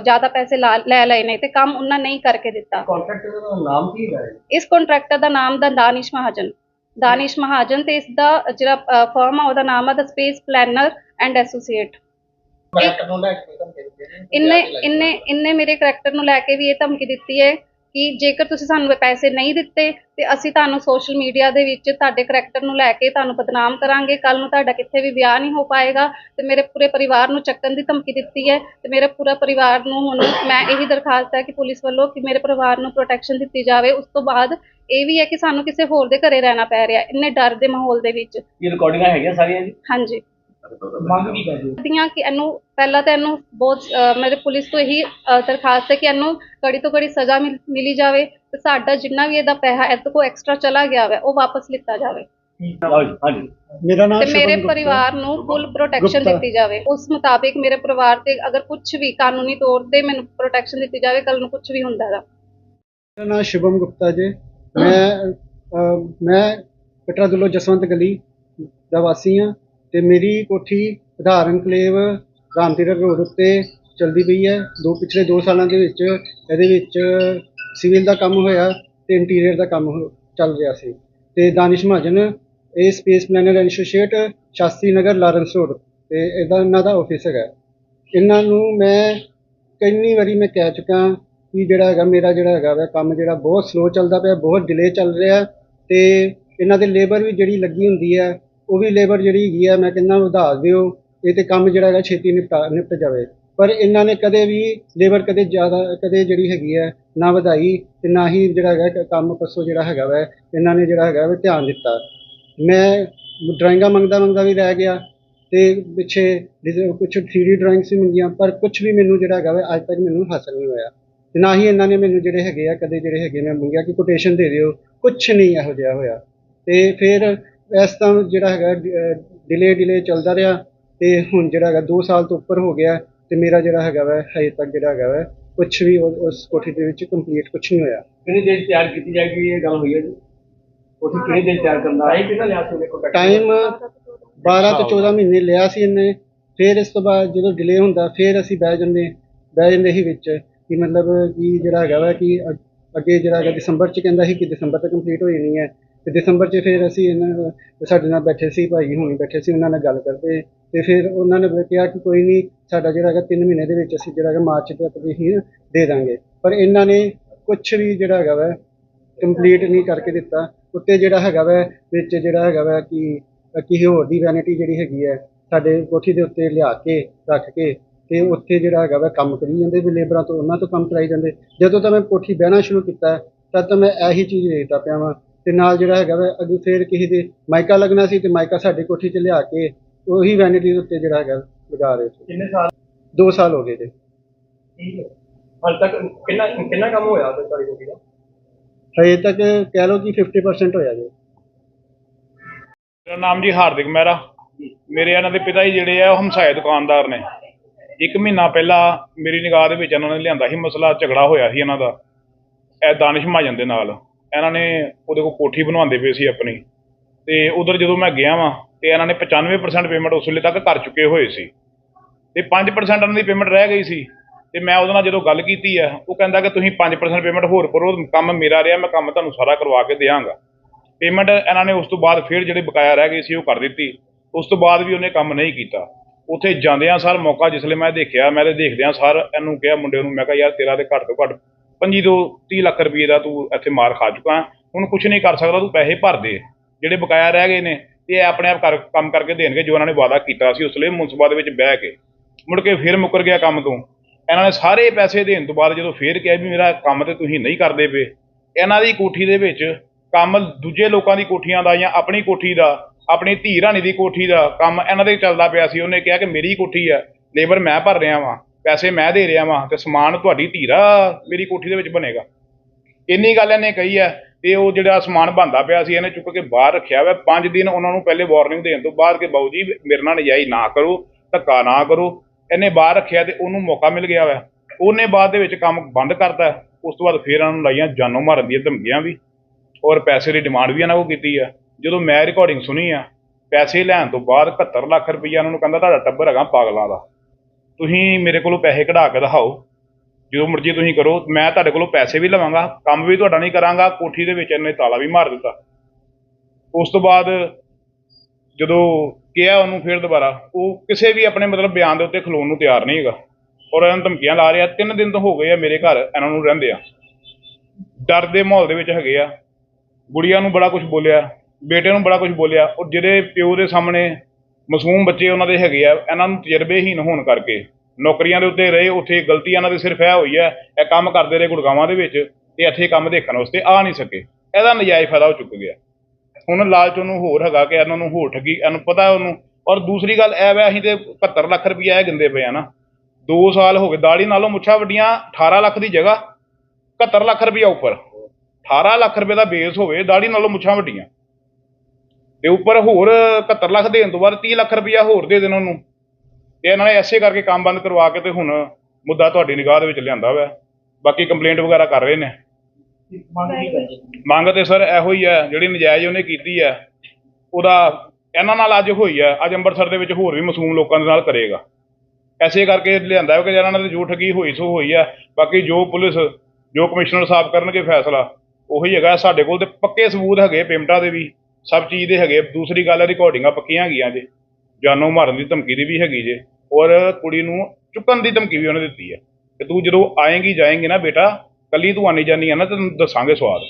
[SPEAKER 1] ਜ਼ਿਆਦਾ ਪੈਸੇ ਲਾ- ਲਏ ਨੇ ਤੇ ਕੰਮ ਉਹਨਾਂ ਨਹੀਂ ਕਰਕੇ ਦਿੱਤਾ।
[SPEAKER 3] ਕੰਟਰੈਕਟਰ ਦਾ ਨਾਮ ਕੀ ਹੈ?
[SPEAKER 1] ਇਸ ਕੰਟਰੈਕਟਰ ਦਾ ਨਾਮ ਦਾ ਦਾਨਿਸ਼ ਮਹਾਜਨ ਦਾਨਿਸ਼ ਮਹਾਜਨ ਤੇ ਇਸ ਦਾ ਜਿਹੜਾ ਫਰਮ ਆ ਉਹਦਾ ਨਾਮ ਆ the space planner and associate
[SPEAKER 3] contractor ਨੂੰ ਲੈ ਕੇ ਕੰਮ ਕਰਦੇ
[SPEAKER 1] ਇੰਨੇ ਇੰਨੇ ਇੰਨੇ ਮੇਰੇ ਕਰੈਕਟਰ ਨੂੰ ਲੈ ਕੇ ਵੀ ਇਹ ਧਮਕੀ ਦਿੱਤੀ ਹੈ। ਕਿ ਜੇਕਰ ਤੁਸੀਂ ਸਾਨੂੰ ਪੈਸੇ ਨਹੀਂ ਦਿੱਤੇ ਤੇ ਅਸੀਂ ਤੁਹਾਨੂੰ ਸੋਸ਼ਲ ਮੀਡੀਆ ਦੇ ਵਿੱਚ ਤੁਹਾਡੇ ਕਰੈਕਟਰ ਨੂੰ ਲੈ ਕੇ ਤੁਹਾਨੂੰ ਬਦਨਾਮ ਕਰਾਂਗੇ ਕੱਲ ਨੂੰ ਤੁਹਾਡਾ ਕਿੱਥੇ ਵੀ ਵਿਆਹ ਨਹੀਂ ਹੋ ਪਾਏਗਾ ਤੇ ਮੇਰੇ ਪੂਰੇ ਪਰਿਵਾਰ ਨੂੰ ਚੱਕਣ ਦੀ ਧਮਕੀ ਦਿੱਤੀ ਹੈ ਤੇ ਮੇਰੇ ਪੂਰਾ ਪਰਿਵਾਰ ਨੂੰ ਹੁਣ ਮੈਂ ਇਹੀ ਦਰਖਾਸਤ ਹੈ ਕਿ ਪੁਲਿਸ ਵੱਲੋਂ ਕਿ ਮੇਰੇ ਪਰਿਵਾਰ ਨੂੰ ਪ੍ਰੋਟੈਕਸ਼ਨ ਦਿੱਤੀ ਜਾਵੇ। ਉਸ ਤੋਂ ਬਾਅਦ ਇਹ ਵੀ ਹੈ ਕਿ ਸਾਨੂੰ ਕਿਸੇ ਹੋਰ ਦੇ ਘਰੇ ਰਹਿਣਾ ਪੈ ਰਿਹਾ ਇੰਨੇ ਡਰ ਦੇ ਮਾਹੌਲ ਦੇ ਵਿੱਚ।
[SPEAKER 3] ਇਹ ਰਿਕਾਰਡਿੰਗਾਂ ਹੈਗੀਆਂ ਸਾਰੀਆਂ ਜੀ?
[SPEAKER 1] ਹਾਂਜੀ।
[SPEAKER 2] ਮੰਗ ਕੀ ਕਰਦੇ
[SPEAKER 1] ਇਹਨੂੰ ਪਹਿਲਾਂ ਤਾਂ ਇਹਨੂੰ ਬਹੁਤ ਮੇਰੇ ਪੁਲਿਸ ਤੋਂ ਇਹੀ ਦਰਖਾਸਤ ਹੈ ਕਿ ਇਹਨੂੰ ਕੜੀ ਤੋਂ ਕੜੀ ਸਜ਼ਾ ਮਿਲ- ਮਿਲੀ ਜਾਵੇ ਤੇ ਸਾਡਾ ਜਿੰਨਾ ਵੀ ਇਹਦਾ ਪੈਸਾ ਇਹਦੇ ਕੋਲ ਐਕਸਟਰਾ ਚਲਾ ਗਿਆ ਹੈ ਉਹ ਵਾਪਸ ਲਿੱਤਾ ਜਾਵੇ।
[SPEAKER 3] ਲਓ ਜੀ ਹਾਂਜੀ।
[SPEAKER 4] ਮੇਰਾ ਨਾਮ
[SPEAKER 1] ਤੇ ਮੇਰੇ ਪਰਿਵਾਰ ਨੂੰ ਫੁੱਲ ਪ੍ਰੋਟੈਕਸ਼ਨ
[SPEAKER 4] ਗੁਪਤਾ।
[SPEAKER 1] ਦਿੱਤੀ ਜਾਵੇ। ਉਸ ਮੁਤਾਬਿਕ ਮੇਰੇ ਪਰਿਵਾਰ ਤੇ ਅਗਰ ਕੁਝ ਵੀ ਕਾਨੂੰਨੀ ਤੌਰ ਤੇ ਮੈਨੂੰ ਪ੍ਰੋਟੈਕਸ਼ਨ ਦਿੱਤੀ ਜਾਵੇ ਕੱਲ ਨੂੰ ਕੁਝ ਵੀ ਹੁੰਦਾ ਹੈ
[SPEAKER 4] ਮੇਰਾ ਨਾਮ ਸ਼ੁਭਮ ਗੁਪਤਾ ਜੀ। ਮੈਂ ਅਹ, ਮੈਂ ਕਟਰਾ ਦੁੱਲੋ ਜਸਵੰਤ ਗਲੀ ਦਾ ਵਾਸੀ ਹਾਂ। ਅਤੇ ਮੇਰੀ ਕੋਠੀ ਆਧਾਰ ਐਨਕਲੇਵ ਰਾਮਤੀਰਥ ਰੋਡ ਉੱਤੇ ਚਲਦੀ ਪਈ ਹੈ। ਦੋ ਪਿਛਲੇ ਦੋ ਸਾਲਾਂ ਦੇ ਵਿੱਚ ਇਹਦੇ ਵਿੱਚ ਸਿਵਲ ਦਾ ਕੰਮ ਹੋਇਆ ਅਤੇ ਇੰਟੀਰੀਅਰ ਦਾ ਕੰਮ ਹੋ- ਚੱਲ ਰਿਹਾ ਸੀ। ਅਤੇ ਦਾਨਿਸ਼ ਮਹਾਜਨ, ਇਹ space planner associate Shastri Nagar, Lawrence road ਅਤੇ ਇਹਦਾ ਇਹਨਾਂ ਦਾ ਆਫਿਸ ਹੈਗਾ। ਇਹਨਾਂ ਨੂੰ ਮੈਂ ਕਿੰਨੀ ਵਾਰੀ ਮੈਂ ਕਹਿ ਚੁੱਕਾ ਕਿ ਜਿਹੜਾ ਹੈਗਾ, ਮੇਰਾ ਜਿਹੜਾ ਹੈਗਾ ਵਾ ਕੰਮ ਜਿਹੜਾ ਬਹੁਤ ਸਲੋ ਚੱਲਦਾ ਪਿਆ, ਬਹੁਤ ਡਿਲੇ ਚੱਲ ਰਿਹਾ ਅਤੇ ਇਹਨਾਂ ਦੇ ਲੇਬਰ ਵੀ ਜਿਹੜੀ ਲੱਗੀ ਹੁੰਦੀ ਹੈ ਉਹ ਵੀ ਲੇਬਰ ਜਿਹੜੀ ਹੈਗੀ ਆ, ਮੈਂ ਕਹਿੰਦਾ ਵਧਾ ਦਿਓ, ਇਹ ਤੇ ਕੰਮ ਜਿਹੜਾ ਹੈਗਾ ਛੇਤੀ ਨਿਪਟਾ, ਨਿਪਟ ਜਾਵੇ। ਪਰ ਇਹਨਾਂ ਨੇ ਕਦੇ ਵੀ ਲੇਬਰ ਕਦੇ ਜ਼ਿਆਦਾ, ਕਦੇ ਜਿਹੜੀ ਹੈਗੀ ਹੈ ਨਾ ਵਧਾਈ ਤੇ ਨਾ ਹੀ ਜਿਹੜਾ ਹੈਗਾ ਕੰਮ ਪਰਸੋਂ ਜਿਹੜਾ ਹੈਗਾ ਵਾ, ਇਹਨਾਂ ਨੇ ਜਿਹੜਾ ਹੈਗਾ ਵਾ ਧਿਆਨ ਦਿੱਤਾ। ਮੈਂ ਡਰਾਇੰਗਾਂ ਮੰਗਦਾ ਮੰਗਦਾ ਵੀ ਰਹਿ ਗਿਆ ਤੇ ਪਿੱਛੇ ਕੁਝ 3D ਡਰਾਇੰਗਸ ਵੀ ਮੰਗੀਆਂ, ਪਰ ਕੁਝ ਵੀ ਮੈਨੂੰ ਜਿਹੜਾ ਹੈਗਾ ਵਾ ਅੱਜ ਤੱਕ ਮੈਨੂੰ ਹਾਸਲ ਨਹੀਂ ਹੋਇਆ। ਤੇ ਨਾ ਹੀ ਇਹਨਾਂ ਨੇ ਮੈਨੂੰ ਜਿਹੜੇ ਹੈਗੇ ਆ, ਕਦੇ ਜਿਹੜੇ ਹੈਗੇ ਮੈਂ ਮੰਗਿਆ ਕਿ ਕੋਟੇਸ਼ਨ ਦੇ ਦਿਓ ਕੁਝ ਨਹੀਂ ਇਹੋ ਜਿਹਾ ਹੋਇਆ। ਤੇ ਫਿਰ ਇਸ ਤਾਂ ਜਿਹੜਾ ਹੈਗਾ ਡਿਲੇ ਡਿਲੇ ਚੱਲਦਾ ਰਿਹਾ ਤੇ ਹੁਣ ਜਿਹੜਾ ਹੈਗਾ 2 ਸਾਲ ਤੋਂ ਉੱਪਰ ਹੋ ਗਿਆ ਤੇ ਮੇਰਾ ਜਿਹੜਾ ਹੈਗਾ ਵਾ ਹਜੇ ਤੱਕ ਜਿਹੜਾ ਹੈਗਾ ਵਾ ਕੁਝ ਵੀ ਉਹ- ਉਸ ਕੋਠੀ ਦੇ ਵਿੱਚ ਕੰਪਲੀਟ ਕੁਝ ਨਹੀਂ ਹੋਇਆ।
[SPEAKER 3] ਕਿੰਨੀ ਦੇਰ 'ਚ ਤਿਆਰ ਕੀਤੀ ਜਾਏਗੀ ਇਹ ਗੱਲ ਹੋਈ ਹੈ ਜੀ? ਉਹ ਕਿੰਨੀ ਦੇਰ 'ਚ ਤਿਆਰ ਕਰਨਾ ਹੈ ਕਿੰਨਾ ਲਿਆ ਸੀ ਕੰਟੈਕਟ
[SPEAKER 4] ਟਾਈਮ 12 ਤੋਂ 14 ਮਹੀਨੇ ਲਿਆ ਸੀ ਇਹਨੇ। ਫਿਰ ਇਸ ਤੋਂ ਬਾਅਦ ਜਦੋਂ ਡਿਲੇ ਹੁੰਦਾ ਫਿਰ ਅਸੀਂ ਬਹਿ ਜਾਂਦੇ ਬਹਿ ਜਾਂਦੇ ਸੀ ਵਿੱਚ ਕਿ ਮਤਲਬ ਕਿ ਜਿਹੜਾ ਹੈਗਾ ਵਾ ਕਿ ਅੱਗੇ ਜਿਹੜਾ ਹੈਗਾ ਦਸੰਬਰ ਚ ਕਹਿੰਦਾ ਸੀ ਕਿ ਦਸੰਬਰ ਤੱਕ ਕੰਪਲੀਟ ਹੋ ਜਾਣੀ ਹੈ। ਤੇ ਦਸੰਬਰ ਚ ਫਿਰ ਅਸੀਂ ਇਹਨਾਂ ਨਾਲ- ਸਾਡੇ ਨਾਲ ਬੈਠੇ ਸੀ, ਭਾਈ ਹੁਣੀ ਬੈਠੇ ਸੀ, ਉਹਨਾਂ ਨਾਲ ਗੱਲ ਕਰਦੇ ਤੇ ਫਿਰ ਉਹਨਾਂ ਨੇ ਕਿਹਾ ਕਿ ਕੋਈ ਨਹੀਂ ਸਾਡਾ ਜਿਹੜਾ ਹੈਗਾ 3 ਮਹੀਨੇ ਦੇ ਵਿੱਚ ਅਸੀਂ ਜਿਹੜਾ ਹੈਗਾ ਮਾਰਚ ਤੱਕ ਹੀ ਦੇ ਦਾਂਗੇ। ਪਰ ਇਹਨਾਂ ਨੇ ਕੁਝ ਵੀ ਜਿਹੜਾ ਹੈਗਾ ਵਾ ਕੰਪਲੀਟ ਨਹੀਂ ਕਰਕੇ ਦਿੱਤਾ। ਉੱਤੇ ਜਿਹੜਾ ਹੈਗਾ ਵਾ, ਵਿੱਚ ਜਿਹੜਾ ਹੈਗਾ ਵਾ ਕਿ ਕਿਸੇ ਹੋਰ ਦੀ ਵੈਨਿਟੀ ਜਿਹੜੀ ਹੈਗੀ ਹੈ, ਸਾਡੇ ਕੋਠੀ ਦੇ ਉੱਤੇ ਲਿਆ ਕੇ, ਰੱਖ ਕੇ, ਤੇ ਉੱਥੇ ਜਿਹੜਾ ਹੈਗਾ ਵਾ ਕੰਮ ਕਰੀ ਜਾਂਦੇ ਵੀ ਲੇਬਰਾਂ ਤੋਂ, ਉਹਨਾਂ ਤੋਂ ਕੰਮ ਕਰਾਈ ਜਾਂਦੇ। ਜਦੋਂ ਤਾਂ ਮੈਂ ਕੋਠੀ ਬਹਿਣਾ ਸ਼ੁਰੂ ਕੀਤਾ, ਤਦ ਤਾਂ ਮੈਂ ਇਹੀ ਚੀਜ਼ ਦੇਖਦਾ ਪਿਆ ਵਾਂ ਤੇ ਨਾਲ ਜਿਹੜਾ ਹੈਗਾ ਵਾ ਅੱਗੇ ਫਿਰ ਕਿਸੇ ਦੇ ਮਾਈਕਾ ਲੱਗਣਾ ਸੀ ਤੇ ਮਾਈਕਾ ਸਾਡੀ ਕੋਠੀ 'ਚ ਲਿਆ ਕੇ ਉਹੀ ਵੈਨਿਟੀ ਦੇ ਉੱਤੇ ਜਿਹੜਾ ਹੈਗਾ ਲਗਾ ਰਹੇ ਸੀ।
[SPEAKER 3] ਕਿੰਨੇ ਸਾਲ?
[SPEAKER 4] 2 ਸਾਲ ਹੋ ਗਏ ਜੀ।
[SPEAKER 3] ਠੀਕ ਹੈ। ਹਾਲ ਤੱਕ ਕਿੰਨਾ ਕਿੰਨਾ ਕੰਮ ਹੋਇਆ ਤੇ ਤੁਹਾਡੀ ਕੋਠੀ ਦਾ?
[SPEAKER 4] ਹਜੇ ਤੱਕ ਕਹਿ ਲਓ ਕਿ 50% ਹੋਇਆ ਜੀ।
[SPEAKER 5] ਮੇਰਾ ਨਾਮ ਜੀ ਹਾਰਦਿਕ ਮਹਿਰਾ। ਮੇਰੇ ਇਹਨਾਂ ਦੇ ਪਿਤਾ ਜੀ ਜਿਹੜੇ ਆ ਉਹ ਹਮਸਾਏ ਦੁਕਾਨਦਾਰ ਨੇ। ਇੱਕ ਮਹੀਨਾ ਪਹਿਲਾਂ ਮੇਰੀ ਨਿਗਾਹ ਦੇ ਵਿੱਚ ਇਹਨਾਂ ਨੇ ਲਿਆਂਦਾ ਸੀ ਮਸਲਾ ਝਗੜਾ ਹੋਇਆ ਸੀ ਇਹਨਾਂ ਦਾ। ਇਹ ਦਾਨਿਸ਼ ਮਹਾਜਨ ਦੇ ਨਾਲ। ਇਹਨਾਂ ਨੇ ਉਹਦੇ ਕੋਲ ਕੋਠੀ ਬਣਵਾਉਂਦੇ ਪਏ ਸੀ ਆਪਣੀ। ਤੇ ਉਧਰ ਜਦੋਂ ਮੈਂ ਗਿਆ ਵਾਂ, ਤੇ ਇਹਨਾਂ ਨੇ 95% ਪੇਮੈਂਟ ਉਸ ਵੇਲੇ ਤੱਕ ਕਰ ਚੁੱਕੇ ਹੋਏ ਸੀ। ਤੇ 5% ਇਹਨਾਂ ਦੀ ਪੇਮੈਂਟ ਰਹਿ ਗਈ ਸੀ। ਤੇ ਮੈਂ ਉਹਦੇ ਨਾਲ ਜਦੋਂ ਗੱਲ ਕੀਤੀ ਆ, ਉਹ ਕਹਿੰਦਾ ਕਿ ਤੁਸੀਂ 5% ਪੇਮੈਂਟ ਹੋਰ ਕਰੋ, ਕੰਮ ਮੇਰਾ ਰਿਹਾ, ਮੈਂ ਕੰਮ ਤੁਹਾਨੂੰ ਸਾਰਾ ਕਰਵਾ ਕੇ ਦਿਆਂਗਾ। ਪੇਮੈਂਟ ਇਹਨਾਂ ਨੇ ਉਸ ਤੋਂ ਬਾਅਦ ਫਿਰ ਜਿਹੜੇ ਬਕਾਇਆ ਰਹਿ ਗਈ ਸੀ, ਉਹ ਕਰ ਦਿੱਤੀ। ਉਸ ਤੋਂ ਬਾਅਦ ਵੀ ਉਹਨੇ ਕੰਮ ਨਹੀਂ ਕੀਤਾ। ਉੱਥੇ ਜਾਂਦਿਆਂ ਸਰ ਮੌਕਾ ਜਿਸਲੇ ਮੈਂ ਦੇਖਿਆ, ਮੈਂ ਤੇ ਦੇਖਦਿਆਂ ਸਰ ਇਹਨੂੰ ਕਿਹਾ ਮੁੰਡੇ ਨੂੰ, ਮੈਂ ਕਿਹਾ, ਯਾਰ ਤੇਰਾ ਤੇ ਘੱਟ ਤੋਂ ਘੱਟ 25 ਤੋਂ 30 ਲੱਖ ਰੁਪਏ ਦਾ ਤੂੰ ਇੱਥੇ ਮਾਰ ਖਾ ਚੁੱਕਾ। ਹੁਣ ਕੁਝ ਨਹੀਂ ਕਰ ਸਕਦਾ, ਤੂੰ ਪੈਸੇ ਭਰ ਦੇ। ਜਿਹੜੇ ਬਕਾਇਆ ਰਹਿ ਗਏ ਨੇ, ਤੇ ਇਹ ਆਪਣੇ ਆਪ ਕਰ, ਕੰਮ ਕਰਕੇ ਦੇਣਗੇ, ਜੋ ਉਹਨਾਂ ਨੇ ਵਾਅਦਾ ਕੀਤਾ ਸੀ, ਉਸ ਲਈ ਮੁਨਸਬਾ ਦੇ ਵਿੱਚ ਬਹਿ ਕੇ। ਮੁੜ ਕੇ ਫਿਰ ਮੁੱਕਰ ਗਿਆ ਕੰਮ ਤੋਂ। ਇਹਨਾਂ ਨੇ ਸਾਰੇ ਪੈਸੇ ਦੇਣ ਤੋਂ ਬਾਅਦ ਜਦੋਂ ਫੇਰ ਕਿਹਾ ਵੀ ਮੇਰਾ ਕੰਮ ਤੇ ਤੁਸੀਂ ਨਹੀਂ ਕਰਦੇ ਪਏ, ਇਹਨਾਂ ਦੀ ਕੋਠੀ ਦੇ ਵਿੱਚ ਕੰਮ ਦੂਜੇ ਲੋਕਾਂ ਦੀ ਕੋਠੀਆਂ ਦਾ ਜਾਂ ਆਪਣੀ ਕੋਠੀ ਦਾ, ਆਪਣੀ ਧੀ ਰਾਣੀ ਦੀ ਕੋਠੀ ਦਾ ਕੰਮ ਇਹਨਾਂ ਦੇ ਚੱਲਦਾ ਪਿਆ ਸੀ। ਉਹਨੇ ਕਿਹਾ ਕਿ ਮੇਰੀ ਕੋਠੀ ਆ, ਲੇਬਰ ਮੈਂ ਭਰ ਰਿਹਾ ਵਾਂ। ਪੈਸੇ ਮੈਂ ਦੇ ਰਿਹਾ ਵਾਂ ਤੇ ਸਮਾਨ ਤੁਹਾਡੀ ਧੀਰਾ ਮੇਰੀ ਕੋਠੀ ਦੇ ਵਿੱਚ ਬਣੇਗਾ। ਇੰਨੀ ਗੱਲ ਇਹਨੇ ਕਹੀ ਹੈ ਤੇ ਉਹ ਜਿਹੜਾ ਸਮਾਨ ਬੰਦਾ ਪਿਆ ਸੀ ਇਹਨੇ ਚੁੱਕ ਕੇ ਬਾਹਰ ਰੱਖਿਆ ਵਾ। ਪੰਜ ਦਿਨ ਉਹਨਾਂ ਨੂੰ ਪਹਿਲੇ ਵਾਰਨਿੰਗ ਦੇਣ ਤੋਂ ਬਾਅਦ ਕਿ ਬਾਊ ਜੀ, ਮੇਰੇ ਨਾਲ ਨਜਾਇਜ਼ ਨਾ ਕਰੋ, ਧੱਕਾ ਨਾ ਕਰੋ। ਇਹਨੇ ਬਾਹਰ ਰੱਖਿਆ ਤੇ ਉਹਨੂੰ ਮੌਕਾ ਮਿਲ ਗਿਆ ਵਾ। ਉਹਨੇ ਬਾਅਦ ਦੇ ਵਿੱਚ ਕੰਮ ਬੰਦ ਕਰਤਾ। ਉਸ ਤੋਂ ਬਾਅਦ ਫੇਰ ਇਹਨਾਂ ਨੂੰ ਲਾਈਆਂ ਜਾਨੋਂ ਮਾਰਨ ਦੀਆਂ ਧਮਕੀਆਂ ਵੀ। ਔਰ ਪੈਸੇ ਦੀ ਡਿਮਾਂਡ ਵੀ ਇਹਨਾਂ ਕੋਲ ਕੀਤੀ ਆ। ਜਦੋਂ ਮੈਂ ਰਿਕਾਰਡਿੰਗ ਸੁਣੀ ਆ, ਪੈਸੇ ਲੈਣ ਤੋਂ ਬਾਅਦ 71 ਲੱਖ ਰੁਪਈਆ ਉਹਨਾਂ ਨੂੰ ਕਹਿੰਦਾ, ਤੁਹਾਡਾ ਟੱਬਰ ਹੈਗਾ ਪਾਗਲਾਂ ਦਾ। ਤੁਸੀਂ ਮੇਰੇ ਕੋਲੋਂ ਪੈਸੇ ਕਢਾ ਕੇ ਦਿਖਾਓ। ਜਦੋਂ ਮਰਜ਼ੀ ਤੁਸੀਂ ਕਰੋ, ਮੈਂ ਤੁਹਾਡੇ ਕੋਲੋਂ ਪੈਸੇ ਵੀ ਲਵਾਂਗਾ, ਕੰਮ ਵੀ ਤੁਹਾਡਾ ਨਹੀਂ ਕਰਾਂਗਾ, ਕੋਠੀ ਦੇ ਵਿੱਚ ਇਹਨੇ ਤਾਲਾ ਵੀ ਮਾਰ ਦਿੱਤਾ। ਉਸ ਤੋਂ ਬਾਅਦ ਜਦੋਂ ਕਿਹਾ ਉਹਨੂੰ ਫਿਰ ਦੁਬਾਰਾ, ਉਹ ਕਿਸੇ ਵੀ ਆਪਣੇ ਮਤਲਬ ਬਿਆਨ ਦੇ ਉੱਤੇ ਖਲੋਣ ਨੂੰ ਤਿਆਰ ਨਹੀਂ ਹੈਗਾ। ਔਰ ਇਹਨਾਂ ਨੂੰ ਧਮਕੀਆਂ ਲਾ ਰਿਹਾ, ਤਿੰਨ ਦਿਨ ਤੋਂ ਹੋ ਗਏ ਆ ਮੇਰੇ ਘਰ, ਇਹਨਾਂ ਨੂੰ ਰਹਿੰਦੇ ਆ। ਡਰ ਦੇ ਮਾਹੌਲ ਦੇ ਵਿੱਚ ਹੈਗੇ ਆ। ਗੁੜੀਆਂ ਨੂੰ ਬੜਾ ਕੁਝ ਬੋਲਿਆ, ਬੇਟੇ ਨੂੰ ਬੜਾ ਕੁਝ ਬੋਲਿਆ, ਔਰ ਜਿਹੜੇ ਪਿਓ ਦੇ ਸਾਹਮਣੇ ਮਾਸੂਮ ਬੱਚੇ ਉਹਨਾਂ ਦੇ ਹੈਗੇ ਆ, ਇਹਨਾਂ ਨੂੰ ਤਜਰਬੇਹੀਨ ਹੋਣ ਕਰਕੇ। ਨੌਕਰੀਆਂ ਦੇ ਉੱਤੇ ਰਹੇ, ਉੱਥੇ ਗਲਤੀ ਇਹਨਾਂ ਦੀ ਸਿਰਫ ਇਹ ਹੋਈ ਹੈ ਇਹ ਕੰਮ ਕਰਦੇ ਰਹੇ ਗੁੜਗਾਵਾਂ ਦੇ ਵਿੱਚ ਤੇ ਇੱਥੇ ਕੰਮ ਦੇਖਣ ਵਾਸਤੇ ਆ ਨਹੀਂ ਸਕੇ। ਇਹਦਾ ਨਜਾਇਜ਼ ਫਾਇਦਾ ਹੋ ਚੁੱਕ ਗਿਆ। ਹੁਣ ਲਾਲਚ ਉਹਨੂੰ ਹੋਰ ਹੈਗਾ ਕਿ ਇਹਨਾਂ ਨੂੰ ਹੋਰ ਠੱਗੀ, ਇਹਨੂੰ ਪਤਾ ਉਹਨੂੰ। ਔਰ ਦੂਸਰੀ ਗੱਲ ਇਹ ਵੇ, ਅਸੀਂ ਤੇ 75 ਲੱਖ ਰੁਪਈਆ ਇਹ ਗਿੰਦੇ ਪਏ ਆ ਨਾ। 2 ਸਾਲ ਹੋ ਗਏ, ਦਾੜੀ ਨਾਲੋਂ ਮੁੱਛਾਂ ਵੱਡੀਆਂ 18 ਲੱਖ ਦੀ ਜਗ੍ਹਾ 71 ਲੱਖ ਰੁਪਈਆ ਉੱਪਰ। 18 ਲੱਖ ਰੁਪਏ ਦਾ ਬੇਸ ਹੋਵੇ, ਦਾੜੀ ਨਾਲੋਂ ਮੁੱਛਾਂ ਵੱਡੀਆਂ। ਤੇ ਉੱਪਰ ਹੋਰ 71 ਲੱਖ ਦੇਣ ਤੋਂ ਬਾਅਦ 30 ਲੱਖ ਰੁਪਇਆ ਹੋਰ ਦੇ ਦੇਣ ਉਹਨੂੰ। ਤੇ ਇਹਨਾਂ ਨੇ ਐਸੇ ਕਰਕੇ ਕੰਮ ਬੰਦ ਕਰਵਾ ਕੇ ਤੇ ਹੁਣ ਮੁੱਦਾ ਤੁਹਾਡੀ ਨਿਗਾਹ ਦੇ ਵਿੱਚ ਲਿਆਂਦਾ ਵਾ। ਬਾਕੀ ਕੰਪਲੇਂਟ ਵਗੈਰਾ ਕਰ ਰਹੇ ਨੇ।
[SPEAKER 2] ਮੰਗ
[SPEAKER 5] ਤੇ ਸਰ ਇਹੋ ਹੀ ਹੈ, ਜਿਹੜੀ ਨਜਾਇਜ਼ ਉਹਨੇ ਕੀਤੀ ਹੈ, ਉਹਦਾ ਇਹਨਾਂ ਨਾਲ ਅੱਜ ਹੋਈ ਹੈ, ਅੱਜ ਅੰਮ੍ਰਿਤਸਰ ਦੇ ਵਿੱਚ ਹੋਰ ਵੀ ਮਾਸੂਮ ਲੋਕਾਂ ਦੇ ਨਾਲ ਕਰੇਗਾ। ਐਸੇ ਕਰਕੇ ਲਿਆਂਦਾ ਹੈ ਕਿ ਇਹਨਾਂ ਨਾਲ ਜੋ ਠੱਗੀ ਹੋਈ ਸੋ ਹੋਈ ਹੈ, ਬਾਕੀ ਜੋ ਪੁਲਿਸ, ਜੋ ਕਮਿਸ਼ਨਰ ਸਾਹਿਬ ਕਰਨਗੇ ਫੈਸਲਾ, ਉਹੀ ਹੈਗਾ ਸਾਡੇ ਕੋਲ ਤੇ ਪੱਕੇ ਸਬੂਤ ਹੈਗੇ ਪੇਮਟਾ ਦੇ ਵੀ। ਸਭ ਚੀਜ਼ ਦੇ ਹੈਗੇ ਦੂਸਰੀ ਗੱਲ ਰਿਕਾਰਡਿੰਗਾਂ ਪੱਕੀਆਂ ਹੈਗੀਆਂ ਜੇ। ਜਾਨੋਂ ਮਾਰਨ ਦੀ ਧਮਕੀ ਦੀ ਵੀ ਹੈਗੀ ਜੇ। ਔਰ ਕੁੜੀ ਨੂੰ ਚੁੱਕਣ ਦੀ ਧਮਕੀ ਵੀ ਉਹਨੇ ਦਿੱਤੀ ਹੈ ਕਿ ਤੂੰ ਜਦੋਂ ਆਏਂਗੀ, ਜਾਏਂਗੀ ਨਾ ਬੇਟਾ, ਕੱਲੀ ਤੂੰ ਆਣੀ ਜਾਨੀ ਆ ਨਾ, ਤੈਨੂੰ ਦੱਸਾਂਗੇ ਸਵਾਦ।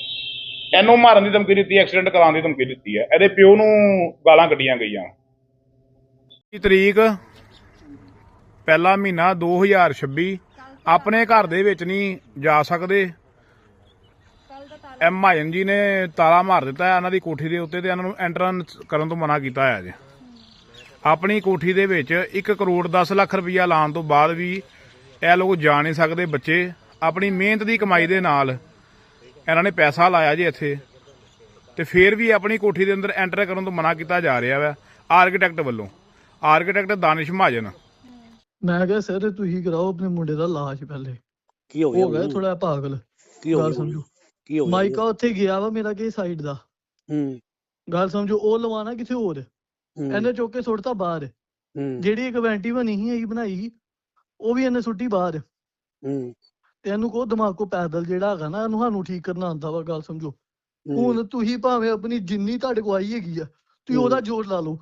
[SPEAKER 5] ਇਹਨੂੰ ਮਾਰਨ ਦੀ ਧਮਕੀ ਦਿੱਤੀ ਐਕਸੀਡੈਂਟ ਕਰਾਉਣ ਦੀ ਧਮਕੀ ਦਿੱਤੀ ਹੈ ਇਹਦੇ ਪਿਓ ਨੂੰ ਗਾਲਾਂ ਕੱਢੀਆਂ ਗਈਆਂ। 30 ਤਰੀਕ? ਪਹਿਲਾ ਮਹੀਨਾ 2026 ਆਪਣੇ ਘਰ ਦੇ ਵਿੱਚ ਨਹੀਂ ਜਾ ਸਕਦੇ। ਐਮ ਹਾਜਨ ਜੀ ਨੇ ਤਾਲਾ ਮਾਰ ਦਿੱਤਾ ਹੈ ਇਹਨਾਂ ਦੀ ਕੋਠੀ ਦੇ ਉੱਤੇ ਤੇ ਇਹਨਾਂ ਨੂੰ ਐਂਟਰੈਂਸ ਕਰਨ ਤੋਂ ਮਨਾ ਕੀਤਾ ਹੈ ਜੀ। ਆਪਣੀ ਕੋਠੀ ਦੇ ਵਿੱਚ 1 ਕਰੋੜ 10 ਲੱਖ ਰੁਪਈਆ ਲਾਉਣ ਤੋਂ ਬਾਅਦ ਵੀ ਇਹ ਲੋਕ ਜਾ ਨਹੀਂ ਸਕਦੇ ਬੱਚੇ। ਆਪਣੀ ਮਿਹਨਤ ਦੀ ਕਮਾਈ ਦੇ ਨਾਲ ਇਹਨਾਂ ਨੇ ਪੈਸਾ ਲਾਇਆ ਜੀ ਇੱਥੇ। ਤੇ ਫਿਰ ਵੀ ਆਪਣੀ ਕੋਠੀ ਦੇ ਅੰਦਰ ਐਂਟਰ ਕਰਨ ਤੋਂ ਮਨਾ ਕੀਤਾ ਜਾ ਰਿਹਾ ਵਾ ਆਰਕੀਟੈਕਟ ਵੱਲੋਂ। ਆਰਕੀਟੈਕਟ ਦਾਨਿਸ਼ ਮਹਾਜਨ।
[SPEAKER 6] ਮੈਂ ਕਿਹਾ ਸਰ ਤੁਸੀਂ ਕਰਾਓ ਆਪਣੇ ਮੁੰਡੇ ਦਾ ਇਲਾਜ ਪਹਿਲੇ।
[SPEAKER 7] ਕੀ ਹੋ ਗਿਆ
[SPEAKER 6] ਹੋ? ਥੋੜਾ ਪਾਗਲ।
[SPEAKER 7] ਕੀ ਹੋ ਗਿਆ?
[SPEAKER 6] ਸਮਝੋ।
[SPEAKER 7] ਕੀ ਹੋ ਗਿਆ
[SPEAKER 6] ਮਾਈਕਾ ਉੱਥੇ ਗਿਆ ਵਾ ਮੇਰਾ ਕਿ ਸਾਈਡ ਦਾ।
[SPEAKER 7] ਹੂੰ।
[SPEAKER 6] ਗੱਲ ਸਮਝੋ ਉਹ ਲਵਾਣਾ ਕਿਥੇ ਹੋਰ? ਇਹਨੇ ਚੁੱਕ ਕੇ ਸੁੱਟਤਾ ਬਾਹਰ।
[SPEAKER 7] ਹੂੰ।
[SPEAKER 6] ਜਿਹੜੀ ਇੱਕ ਵੈਂਟੀ ਬਣੀ ਸੀ ਅਸੀਂ ਬਣਾਈ ਸੀ ਉਹ ਵੀ ਇਹਨੇ ਸੁੱਟੀ ਬਾਹਰ।
[SPEAKER 7] ਹੂੰ।
[SPEAKER 6] ਤੇ ਇਹਨੂੰ ਕੋ ਦਿਮਾਗ ਕੋ ਪੈਦਲ ਜਿਹੜਾ ਹੈਗਾ ਨਾ ਇਹਨੂੰ ਸਾਨੂੰ ਠੀਕ ਕਰਨਾ ਆਉਂਦਾ ਵਾ ਗੱਲ ਸਮਝੋ। ਹੁਣ ਤੁਸੀਂ ਭਾਵੇਂ ਆਪਣੀ ਜਿੰਨੀ ਤੁਹਾਡੇ ਕੋ ਆਈ ਹੈਗੀ ਆ ਤੁਸੀਂ। ਉਹਦਾ ਜ਼ੋਰ ਲਾ ਲਓ।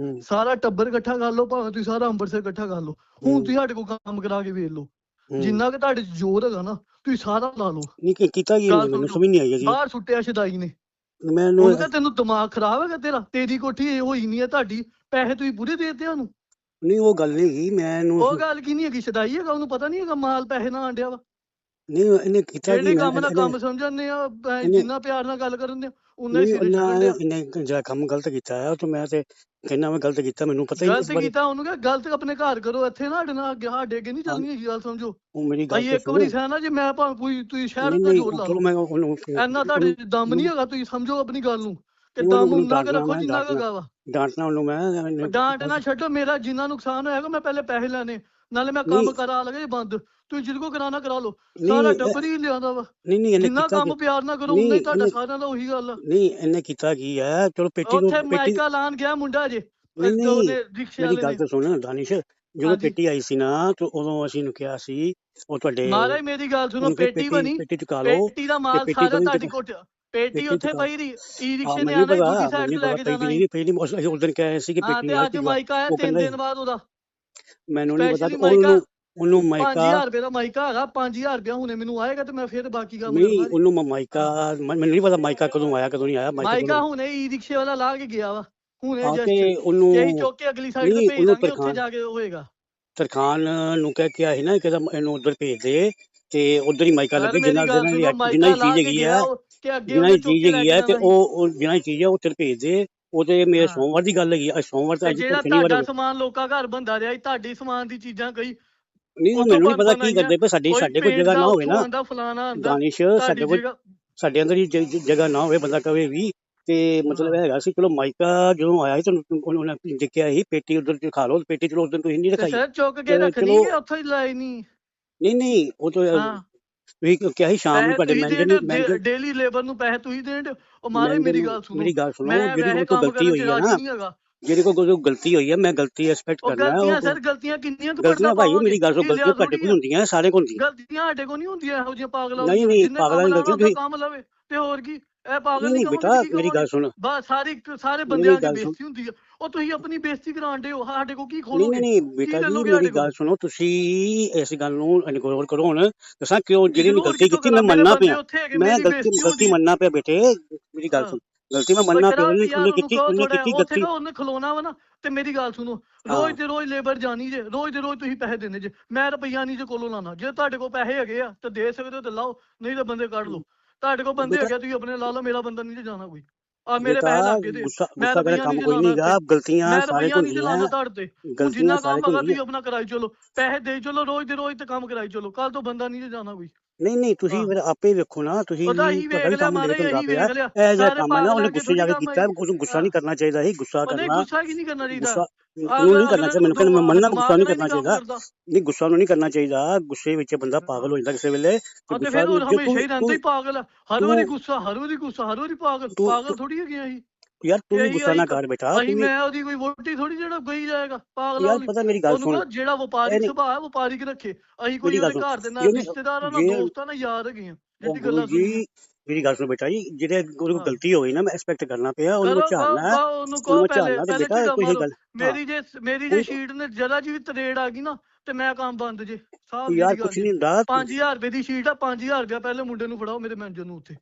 [SPEAKER 7] ਹੂੰ,
[SPEAKER 6] ਸਾਰਾ ਟੱਬਰ ਇਕੱਠਾ ਕਰ ਲਓ ਭਾਵੇਂ ਤੁਸੀਂ ਸਾਰਾ ਅੰਮ੍ਰਿਤਸਰ ਇਕੱਠਾ ਕਰ ਲਓ। ਹੁਣ
[SPEAKER 7] ਹੂੰ,
[SPEAKER 6] ਤੁਸੀਂ ਸਾਡੇ ਕੋਲ ਕੰਮ ਕਰਾ ਕੇ ਵੇਖ ਲਓ। ਜਿੰਨਾ ਕਿ ਤੁਹਾਡੇ 'ਚ ਜ਼ੋਰ ਹੈਗਾ ਨਾ ਤੁਸੀਂ ਸਾਰਾ ਲਾ ਲਓ।
[SPEAKER 7] ਨਹੀਂ ਕੀ ਕੀਤਾ ਕੀ
[SPEAKER 6] ਗੱਲ?
[SPEAKER 7] ਮੈਨੂੰ
[SPEAKER 6] ਸਮਝੋ।
[SPEAKER 7] ਸਮਝ ਨਹੀਂ ਆਈ ਜੀ
[SPEAKER 6] ਬਾਹਰ ਸੁੱਟਿਆ ਸ਼ਦਾਈ ਨੇ।
[SPEAKER 7] ਮੈਨੂੰ
[SPEAKER 6] ਉਹਨੇ ਕਿਹਾ ਤੈਨੂੰ ਦਿਮਾਗ ਖਰਾਬ ਹੈਗਾ ਤੇਰਾ ਤੇਰੀ ਕੋਠੀ ਇਹ ਹੋਈ ਨਹੀਂ ਹੈ ਤੁਹਾਡੀ ਪੈਸੇ ਤੁਸੀਂ ਪੂਰੇ ਦੇ ਦਿੱਤੇ ਉਹਨੂੰ
[SPEAKER 7] ਨਹੀਂ ਉਹ ਗੱਲ ਨਹੀਂ ਹੈਗੀ ਮੈਨੂੰ
[SPEAKER 6] ਉਹ ਗੱਲ ਕੀ ਨਹੀਂ ਹੈਗੀ ਸ਼ਦਾਈ ਹੈਗਾ ਉਹਨੂੰ ਪਤਾ ਨਹੀਂ ਹੈਗਾ ਮਾਲ ਪੈਸੇ ਨਾਲ ਆਂਡਿਆ ਵਾ।
[SPEAKER 7] ਨਹੀਂ ਇਹਨੇ ਕੀਤਾ ਕੀ
[SPEAKER 6] ਜਿਹੜੇ ਕੰਮ ਦਾ ਕੰਮ ਸਮਝਣਦੇ ਆ ਅਹ
[SPEAKER 7] ਇਹਨੇ-
[SPEAKER 6] ਜਿੰਨਾ ਪਿਆਰ ਨਾਲ ਗੱਲ ਕਰਨ ਦੇ ਉਹਨਾਂ ਸਿਰੇ
[SPEAKER 7] ਉਹਨਾਂ
[SPEAKER 6] ਡਿਆ।
[SPEAKER 7] ਇਹਨੇ ਜਿਹੜਾ ਕੰਮ ਗਲਤ ਕੀਤਾ ਹੈ ਉਹ ਤਾਂ ਮੈਂ ਤੇ ਕਹਿੰਦਾ ਮੈਂ ਗਲਤ ਕੀਤਾ ਮੈਨੂੰ ਪਤਾ ਹੀ ਨਹੀਂ
[SPEAKER 6] ਗਲਤ
[SPEAKER 7] ਬਾਰੇ
[SPEAKER 6] ਕੀਤਾ ਉਹਨੂੰ ਕਿਹਾ ਗਲਤ ਆਪਣੇ ਘਰ ਕਰੋ ਇੱਥੇ ਨਾ ਸਾਡੇ ਨਾਲ ਅੱਗੇ ਸਾਡੇ ਅੱਗੇ ਨਹੀਂ ਚੱਲਣੀ ਹੈਗੀ ਗੱਲ ਸਮਝੋ
[SPEAKER 7] ਉਹ ਮੇਰੀ ਗੱਲ
[SPEAKER 6] ਭਾਈ
[SPEAKER 7] ਤਾਂ
[SPEAKER 6] ਇੱਕ ਵਾਰੀ। ਸਹਿਣਾ ਜੇ ਮੈਂ ਭਾਵੇਂ ਕੋਈ ਤੁਸੀਂ ਸ਼ਹਿਰ
[SPEAKER 7] ਨਹੀਂ ਨਹੀਂ
[SPEAKER 6] ਜ਼ੋਰ ਲਾ
[SPEAKER 7] ਚਲੋ
[SPEAKER 6] ਲਓ
[SPEAKER 7] ਮੈਂ ਉਹਨੂੰ
[SPEAKER 6] ਇੰਨਾ ਤੁਹਾਡੇ ਦਮ ਨਹੀਂ ਹੈਗਾ ਤੁਸੀਂ ਸਮਝੋ ਆਪਣੀ ਗੱਲ ਨੂੰ ਕਿ
[SPEAKER 7] ਉਹਨੂੰ
[SPEAKER 6] ਦਮ
[SPEAKER 7] ਮੈਨੂੰ
[SPEAKER 6] ਉਨਾ ਕੁ
[SPEAKER 7] ਡਾਂਟਣਾ
[SPEAKER 6] ਰੱਖੋ ਜਿੰਨਾ ਕੁ
[SPEAKER 7] ਡਾਂਟਣਾ।
[SPEAKER 6] ਹੈਗਾ ਵਾ
[SPEAKER 7] ਡਾਂਟਣਾ ਉਹਨੂੰ ਮੈਂ
[SPEAKER 6] ਡਾਂਟ ਨਾ ਛੱਡੋ ਮੇਰਾ ਜਿੰਨਾ ਨੁਕਸਾਨ ਹੋਏਗਾ ਮੈਂ ਪਹਿਲੇ ਪੈਸੇ ਲੈਣੇ ਨਾਲੇ ਮੈਂ ਕੰਮ
[SPEAKER 7] ਨਹੀਂ।
[SPEAKER 6] ਕਰਾ ਲਗੇ ਬੰਦ। ਤੁਸੀਂ ਜਿਹਦੇ ਕੋ ਕਰਾਣਾ ਕਰਾ ਲਓ।
[SPEAKER 7] ਨਹੀਂ,
[SPEAKER 6] ਸਾਰਾ
[SPEAKER 7] ਇਹ-
[SPEAKER 6] ਟੱਬਰ ਹੀ ਲਿਆਂਦਾ ਵਾ।
[SPEAKER 7] ਨਹੀਂ ਨਹੀਂ ਇਹਨੇ
[SPEAKER 6] ਜਿੰਨਾ
[SPEAKER 7] ਕੀਤਾ
[SPEAKER 6] ਕੰਮ
[SPEAKER 7] ਕੀ-
[SPEAKER 6] ਪਿਆਰ ਨਾਲ ਕਰੋ ਉਨਾ ਹੀ
[SPEAKER 7] ਨਹੀਂ,
[SPEAKER 6] ਤੁਹਾਡਾ
[SPEAKER 7] ਨਹੀਂ।
[SPEAKER 6] ਸਾਰਿਆਂ ਦਾ ਉਹੀ ਗੱਲ ਆ।
[SPEAKER 7] ਨਹੀਂ ਇਹਨੇ ਕੀਤਾ ਕੀ ਹੈ ਚਲੋ ਪੇਟੀ ਨੂੰ
[SPEAKER 6] ਉੱਥੇ
[SPEAKER 7] ਪੇਟੀ
[SPEAKER 6] ਮਾਈਕਾ ਲਾਣ ਗਿਆ ਮੁੰਡਾ ਜੇ।
[SPEAKER 7] ਨਹੀਂ, ਨਹੀਂ,
[SPEAKER 6] ਰਿਕਸ਼ੇ
[SPEAKER 7] ਮੇਰੀ
[SPEAKER 6] ਵਾਲੇ
[SPEAKER 7] ਗੱਲ
[SPEAKER 6] ਨੇ।
[SPEAKER 7] ਤਾਂ ਸੁਣ ਦਾਨਿਸ਼ ਜਦੋਂ
[SPEAKER 6] ਹਾਂਜੀ।
[SPEAKER 7] ਪੇਟੀ ਆਈ ਸੀ ਨਾ ਤੇ ਉਦੋਂ ਅਸੀਂ ਨੂੰ ਕਿਹਾ ਸੀ ਉਹ ਤੁਹਾਡੇ
[SPEAKER 6] ਮਹਾਰਾਜ ਮੇਰੀ ਗੱਲ ਸੁਣੋ
[SPEAKER 7] ਉਹਨੂੰ ਕਿਹਾ
[SPEAKER 6] ਪੇਟੀ ਬਣੀ।
[SPEAKER 7] ਪੇਟੀ ਚੁਕਾ ਲਓ।
[SPEAKER 6] ਪੇਟੀ ਦਾ ਮਾਲ
[SPEAKER 7] ਪੇਟੀ
[SPEAKER 6] ਸਾਰਾ
[SPEAKER 7] ਤੋਂ ਵੀ
[SPEAKER 6] ਤੁਹਾਡੀ ਕੋਠ ਪੇਟੀ
[SPEAKER 7] ਪੇਟੀ
[SPEAKER 6] ਉੱਥੇ ਪਈ ਰਹੀ। ਈ
[SPEAKER 7] ਹਾਂ
[SPEAKER 6] ਰਿਕਸ਼ੇ ਨੇ
[SPEAKER 7] ਮੈਨੂੰ
[SPEAKER 6] ਆਣਾ
[SPEAKER 7] ਪਤਾ
[SPEAKER 6] ਦੂਜੀ ਸਾਈਡ
[SPEAKER 7] ਮੈਨੂੰ
[SPEAKER 6] ਤੇ ਲੈ
[SPEAKER 7] ਪਤਾ
[SPEAKER 6] ਕੇ ਜਾਣਾ
[SPEAKER 7] ਨਹੀਂ ਪੇਟੀ ਅਸੀਂ ਉਸ ਦਿਨ ਕਹੇ ਸੀ ਕਿ
[SPEAKER 6] ਹਾਂ
[SPEAKER 7] ਪੇਟੀ
[SPEAKER 6] ਤੇ
[SPEAKER 7] ਆ
[SPEAKER 6] ਅੱਜ ਮਾਈਕਾ ਆਇਆ
[SPEAKER 7] ਉਹ
[SPEAKER 6] ਤਿੰਨ
[SPEAKER 7] ਕਹਿੰਦਾ
[SPEAKER 6] ਦਿਨ ਬਾਅਦ ਉਹਦਾ।
[SPEAKER 7] ਮੈਨੂੰ ਨਹੀਂ ਪਤਾ ਉਹਨੂੰ ਉਹਨੂੰ ਮਾਈਕਾ
[SPEAKER 6] 5000 ਰੁਪਏ ਦਾ ਮਾਈਕਾ ਹੈਗਾ 5000 ਰੁਪਏ ਹੁਣੇ ਮੈਨੂੰ ਆਏਗਾ ਤੇ ਮੈਂ ਫਿਰ ਬਾਕੀ ਕੰਮ
[SPEAKER 7] ਨਹੀਂ। ਉਹਨੂੰ ਮਾਈਕਾ ਮੈਨੂੰ ਨਹੀਂ ਪਤਾ ਮਾਈਕਾ ਕਦੋਂ ਆਇਆ ਕਦੋਂ ਨਹੀਂ ਆਇਆ ਮਾਈਕਾ
[SPEAKER 6] ਹੁਣੇ ਈ ਰਿਕਸ਼ੇ ਵਾਲਾ ਲਾ ਕੇ ਗਿਆ ਵਾ ਹੁਣੇ ਜਸਟ
[SPEAKER 7] ਤੇ ਉਹਨੂੰ
[SPEAKER 6] ਅਸੀਂ ਚੁੱਕ ਕੇ ਅਗਲੀ ਸਾਈਡ ਤੇ ਭੇਜ ਦਾਂਗੇ ਉੱਥੇ ਜਾ ਕੇ ਹੋਏਗਾ
[SPEAKER 7] ਤਰਖਾਨ ਨੂੰ ਕਹਿ ਕੇ ਆਏ ਨਾ ਕਿ ਇਹਨੂੰ ਉਧਰ ਭੇਜ ਦੇ ਤੇ ਉਧਰ ਹੀ ਮਾਈਕਾ ਲੱਗੇ ਜਿੰਨਾ ਜਿੰਨਾ ਜਿੰਨਾ ਚੀਜ਼ ਹੈਗੀ ਆ
[SPEAKER 6] ਉਹ ਕਿ ਅੱਗੇ
[SPEAKER 7] ਜਿੰਨਾ ਚੀਜ਼ ਹੈਗੀ ਆ ਤੇ। ਉਹ ਜਿੰਨਾ ਦੀ ਚੀਜ਼ ਆ ਉਹ ਤੇਰੇ ਭੇਜ ਦੇ ਉਹ ਤੇ ਮੇਰੇ
[SPEAKER 6] ਹਾਂ।
[SPEAKER 7] ਸੋਮਵਾਰ ਦੀ ਗੱਲ ਹੈਗੀ ਆ ਅੱਜ ਸੋਮਵਾਰ ਤੇ
[SPEAKER 6] ਤੇ
[SPEAKER 7] ਅੱਜ
[SPEAKER 6] ਜਿਹੜਾ
[SPEAKER 7] ਸ਼ਨੀਵਾਰ
[SPEAKER 6] ਤੁਹਾਡਾ ਸਮਾਨ ਲੋਕਾਂ ਘਰ ਬੰਦਾ ਰਿਹਾ ਸੀ ਤੁਹਾਡੀ ਸਮਾਨ ਦੀ ਚੀਜ਼ਾਂ ਕਈ
[SPEAKER 7] ਨਹੀਂ ਉਹ ਮੈਨੂੰ ਨਹੀਂ ਪਤਾ ਕੀ ਕਰਦੇ ਪਏ ਸਾਡੀ ਸਾਡੇ ਕੋਲ ਜਗ੍ਹਾ ਨਾ ਹੋਵੇ ਨਾ।
[SPEAKER 6] ਆਂਦਾ ਫਲਾਣਾ ਆਂਦਾ
[SPEAKER 7] ਦਾਨਿਸ਼ ਸਾਡੇ ਕੋਲ ਸਾਡੇ ਅੰਦਰ ਹੀ ਜ- ਜ- ਜਗ੍ਹਾ ਨਾ ਹੋਵੇ ਬੰਦਾ ਕਵੇ ਵੀ ਤੇ ਮਤਲਬ ਇਹ ਹੈਗਾ ਸੀ ਚਲੋ ਮਾਈਕਾ ਜਦੋਂ ਆਇਆ ਸੀ ਤੁਹਾਨੂੰ ਉਹਨਾਂ ਨੇ ਦੇਖਿਆ ਸੀ ਪੇਟੀ ਉਧਰ ਦਿਖਾ ਲਓ ਪੇਟੀ ਚਲੋ ਉਧਰ ਤੁਸੀਂ ਨਹੀਂ
[SPEAKER 6] ਤੇ
[SPEAKER 7] ਦਿਖਾਈ।
[SPEAKER 6] ਸਰ ਚੁੱਕ ਕੇ
[SPEAKER 7] ਤੇ
[SPEAKER 6] ਰੱਖਣੀ
[SPEAKER 7] ਚਲੋ-
[SPEAKER 6] ਕਿ ਉੱਥੋਂ ਹੀ ਲਾਈ ਨਹੀਂ
[SPEAKER 7] ਨਹੀਂ ਨਹੀਂ ਉਹ ਤਾਂ
[SPEAKER 6] ਹਾਂ।
[SPEAKER 7] ਤੁਸੀਂ ਕਿਹਾ ਸੀ ਸ਼ਾਮ ਨੂੰ ਤੁਹਾਡੇ ਮੈਨੇਜਰ ਨੇ
[SPEAKER 6] ਡੇਲੀ ਲੇਬਰ ਨੂੰ ਪੈਸੇ ਤੁਸੀਂ ਦੇਣ ਉਹ ਮਾਰੇ ਮੇਰੀ ਗੱਲ ਸੁਣੋ।
[SPEAKER 7] ਮੇਰੀ ਗੱਲ ਸੁਣੋ ਜਿਹੜੀ ਉਹ ਤੋਂ ਗਲਤੀ ਹੋਈ ਹੈ ਨਾ ਜਿਹੜੀ ਕੋਈ ਕੋਈ ਗਲਤੀ ਹੋਈ ਹੈ ਮੈਂ ਗਲਤੀ ਐਕਸਪੈਕਟ ਕਰਨਾ ਹੈ
[SPEAKER 6] ਗਲਤੀਆਂ ਸਰ ਗਲਤੀਆਂ ਕਿੰਨੀਆਂ? ਕੁ
[SPEAKER 7] ਗਲਤੀਆਂ ਭਾਈ ਮੇਰੀ ਗੱਲ ਸੁਣੋ ਗਲਤੀਆਂ ਤੁਹਾਡੇ ਕੋਲ ਹੁੰਦੀਆਂ ਸਾਰੇ ਕੋਲ ਹੁੰਦੀਆਂ।
[SPEAKER 6] ਗਲਤੀਆਂ ਸਾਡੇ ਕੋਲ ਨਹੀਂ ਹੁੰਦੀਆਂ ਇਹੋ ਜਿਹੀਆਂ ਪਾਗਲਾਂ
[SPEAKER 7] ਨਹੀਂ। ਨਹੀਂ, ਪਾਗਲਾਂ ਦੀ ਗਲਤੀ
[SPEAKER 6] ਉਹਦਾ
[SPEAKER 7] ਤੁਸੀਂ-
[SPEAKER 6] ਕੰਮ ਲਵੇ ਤੇ ਹੋਰ ਕੀ? ਇਹ ਪਾਗਲ
[SPEAKER 7] ਨਹੀਂ ਬੇਟਾ ਮੇਰੀ ਗੱਲ ਸੁਣ।
[SPEAKER 6] ਬਸ ਸਾਰੀ ਸਾਰੇ ਬੰਦਿਆਂ ਦੀ। ਬੇਇੱਜ਼ਤੀ ਹੁੰਦੀ ਆ। ਉਹ ਤੁਸੀਂ ਆਪਣੀ ਬੇਇੱਜ਼ਤੀ ਕਰਾਉਂਦੇ ਹੋ। ਸਾਡੇ ਕੀ
[SPEAKER 7] ਨਹੀਂ
[SPEAKER 6] ਖੋਲੋਗੇ?
[SPEAKER 7] ਨਹੀਂ ਨਹੀਂ ਬੇਟਾ ਜੀ ਮੇਰੀ? ਗੱਲ ਸੁਣੋ। ਤੁਸੀਂ ਇਸ ਗੱਲ ਨੂੰ ਇਨਕੋਰ ਕਰੋ ਹੁਣ। ਦੱਸਾਂ ਕਿਉਂ ਜਿਹੜੀ ਮੈਂ ਗਲਤੀ
[SPEAKER 6] ਕਿਤੋਂ
[SPEAKER 7] ਮੈਂ ਮੰਨਣਾ ਪਿਆ। ਮੈਂ ਗਲਤੀ ਗਲਤੀ। ਮੰਨਣਾ ਪਿਆ ਬੇਟੇ ਮੇਰੀ ਗੱਲ। ਸੁਣ। ਗਲਤੀ ਮੈਂ ਮੰਨਣਾ ਪਿਆ ਉਹਨੇ ਉਹਨੇ ਕੀਤੀ ਉਹਨੇ ਕੀਤੀ ਗਲਤੀ।
[SPEAKER 6] ਉਹਨੇ ਖਲੋਣਾ ਵਾ ਨਾ ਤੇ ਮੇਰੀ ਗੱਲ ਸੁਣੋ। ਰੋਜ਼ ਦੇ ਰੋਜ਼ ਲੇਬਰ ਜਾਣੀ ਜੇ ਰੋਜ਼ ਦੇ ਰੋਜ਼ ਤੁਸੀਂ ਪੈਸੇ ਦਿੰਦੇ ਜੇ। ਮੈਂ ਰੁਪਈਆ ਨਹੀਂ ਜੇ ਕੋਲੋਂ ਲਾਣਾ ਜੇ ਤੁਹਾਡੇ ਕੋਲ ਪੈਸੇ ਹੈਗੇ ਆ ਤੇ ਦੇ ਸਕਦੇ ਹੋ ਤੇ ਲਾਓ ਨਹੀਂ ਤਾਂ ਬੰਦੇ ਕੱਢ ਲਓ। ਤੁਹਾਡੇ ਕੋਲ ਬੰਦੇ
[SPEAKER 7] ਬੇਟਾ-
[SPEAKER 6] ਹੈਗੇ ਆ, ਤੁਸੀਂ ਆਪਣੇ ਲਾ ਲਓ ਮੇਰਾ ਬੰਦਾ ਨਹੀਂ ਜਾਣਾ ਕੋਈ। ਆ ਮੇਰੇ ਪੈਸੇ ਲੱਗ ਗਏ ਤੇ। ਮੈਂ ਰੁਪਈਆ
[SPEAKER 7] ਕੰਮ
[SPEAKER 6] ਨਹੀਂ
[SPEAKER 7] ਕੋਈ ਨਹੀਂਗਾ
[SPEAKER 6] ਇੱਥੇ।
[SPEAKER 7] ਗਲਤੀਆਂ ਸਾਰੇ ਤੋਂ
[SPEAKER 6] ਨਹੀਂ ਚਲਾਉਣਾ ਤੁਹਾਡੇ ਤੇ। ਜਿੰਨਾ ਕੰਮ
[SPEAKER 7] ਤੋਂ
[SPEAKER 6] ਹੈਗਾ ਤੁਸੀਂ ਆਪਣਾ ਕਰਾਈ ਚਲੋ ਪੈਸੇ ਦੇ ਚਲੋ ਰੋਜ਼ ਦੇ ਰੋਜ਼ ਤੇ ਕੰਮ ਕਰਾਈ ਚਲੋ। ਕੱਲ ਤੋਂ ਬੰਦਾ ਨਹੀਂ ਜਾਣਾ ਕੋਈ।
[SPEAKER 7] ਨਹੀਂ ਨਹੀਂ ਤੁਸੀਂ
[SPEAKER 6] ਹਾਂ।
[SPEAKER 7] ਫਿਰ ਆਪੇ ਵੇਖੋ ਨਾ ਤੁਸੀਂ
[SPEAKER 6] ਪਤਾ ਹੀ ਵੇਖ ਲਿਆ ਮਾਰੇ
[SPEAKER 7] ਪਿਆ
[SPEAKER 6] ਵੇਖ ਲਿਆ।
[SPEAKER 7] ਇਹ ਜਿਹਾ
[SPEAKER 6] ਸਾਰੇ
[SPEAKER 7] ਕੰਮ ਹੈ ਨਾ ਉਹਨੇ ਗੁੱਸੇ ਜਾ ਕੇ ਕੀਤਾ ਉਹਨੂੰ ਗੁੱਸਾ ਨਹੀਂ ਕਰਨਾ ਚਾਹੀਦਾ ਸੀ ਗੁੱਸਾ ਕਰਨਾ।
[SPEAKER 6] ਗੁੱਸਾ ਕੀ ਨਹੀਂ ਕਰਨਾ ਚਾਹੀਦਾ?
[SPEAKER 7] ਗੁੱਸਾ ਉਹਨੂੰ ਨਹੀਂ ਕਰਨਾ ਚਾਹੀਦਾ ਮੈਨੂੰ ਕਹਿੰਦਾ ਮੈਂ ਮੰਨਣਾ ਗੁੱਸਾ ਨਹੀਂ ਕਰਨਾ ਚਾਹੀਦਾ। ਨਹੀਂ ਗੁੱਸਾ ਨੂੰ ਨਹੀਂ ਕਰਨਾ ਚਾਹੀਦਾ ਗੁੱਸੇ ਵਿੱਚ ਬੰਦਾ ਪਾਗਲ ਹੋ ਜਾਂਦਾ ਕਿਸੇ ਵੇਲੇ ਤੇ
[SPEAKER 6] ਫਿਰ ਹਮੇਸ਼ਾ ਹੀ ਰਹਿੰਦਾ ਹੀ ਪਾਗਲ। ਹਰ ਵਾਰੀ ਗੁੱਸਾ ਹਰ ਵਾਰੀ ਗੁੱਸਾ ਹਰ ਵਾਰੀ ਪਾਗਲ ਪਾਗਲ ਥੋੜੀ ਹੈਗੇ ਅਸੀਂ
[SPEAKER 7] ਯਾਰ ਤੂੰ ਵੀ ਗੁੱਸਾ ਨਾ ਕਰ ਬੇਟਾ
[SPEAKER 6] ਅਸੀਂ
[SPEAKER 7] ਤੂੰ ਵੀ
[SPEAKER 6] ਮੈਂ ਉਹਦੀ ਕੋਈ ਵੋਟੀ ਥੋੜੀ ਜਿਹੜਾ ਗਈ ਜਾਏਗਾ ਪਾਗਲ
[SPEAKER 7] ਯਾਰ ਪਤਾ ਮੇਰੀ ਗੱਲ
[SPEAKER 6] ਉਹਨੂੰ
[SPEAKER 7] ਸੁਣ।
[SPEAKER 6] ਕਹੋ ਜਿਹੜਾ
[SPEAKER 7] ਨਹੀਂ-
[SPEAKER 6] ਸੁਭਾਅ ਹੈ ਵਪਾਰਿਕ ਰੱਖੇ। ਅਸੀਂ ਕੋਈ
[SPEAKER 7] ਮੇਰੀ ਗੱਲ
[SPEAKER 6] ਉਹਦੇ। ਘਰ ਦੇ ਨਾਲ
[SPEAKER 7] ਜੇ ਉਹਨੇ-
[SPEAKER 6] ਰਿਸ਼ਤੇਦਾਰਾਂ ਨਾਲ
[SPEAKER 7] ਜੇ-
[SPEAKER 6] ਦੋਸਤਾਂ ਨਾਲ ਯਾਰ ਹੈਗੇ ਆ
[SPEAKER 7] ਉਹ
[SPEAKER 6] ਜਿਹੜੀ ਗੱਲਾਂ
[SPEAKER 7] ਗੁਰੂ ਜੀ ਮੇਰੀ ਗੱਲ ਸੁਣ ਬੇਟਾ ਜੀ ਜਿਹੜੇ ਕੋਈ
[SPEAKER 6] ਹਾਂ।
[SPEAKER 7] ਗਲਤੀ ਹੋ ਗਈ ਨਾ ਮੈਂ ਐਕਸਪੈਕਟ ਕਰਨਾ ਪਿਆ ਉਹਨੂੰ ਝਾੜਨਾ ਹੈ,
[SPEAKER 6] ਉਹਨੂੰ ਕਹੋ।
[SPEAKER 7] ਉਹਨੂੰ
[SPEAKER 6] ਪਹਿਲੇ
[SPEAKER 7] ਝਾੜਨਾ ਤੇ
[SPEAKER 6] ਪਹਿਲੇ
[SPEAKER 7] ਬੇਟਾ ਕੋਈ ਗੱਲ
[SPEAKER 6] ਮੇਰੀ ਜੇ ਮੇਰੀ ਜੇ
[SPEAKER 7] ਉਹ-
[SPEAKER 6] ਸ਼ੀਟ ਨੇ ਜਰਾ ਜੀ ਵੀ ਤਰੇੜ ਆ ਗਈ ਨਾ ਤੇ ਮੈਂ ਕੰਮ ਬੰਦ ਜੇ। ਸਾਫ਼
[SPEAKER 7] ਯਾਰ ਕੁਛ ਨਹੀਂ ਹੁੰਦਾ।
[SPEAKER 6] 5000 ਰੁਪਏ ਦੀ ਸ਼ੀਟ ਆ 5000 ਰੁਪਏ ਪਹਿਲੇ ਮੁੰਡੇ ਨੂੰ ਫੜਾਓ ਮੇਰੇ ਮੈਨੇਜਰ ਨੂੰ ਉੱਥੇ।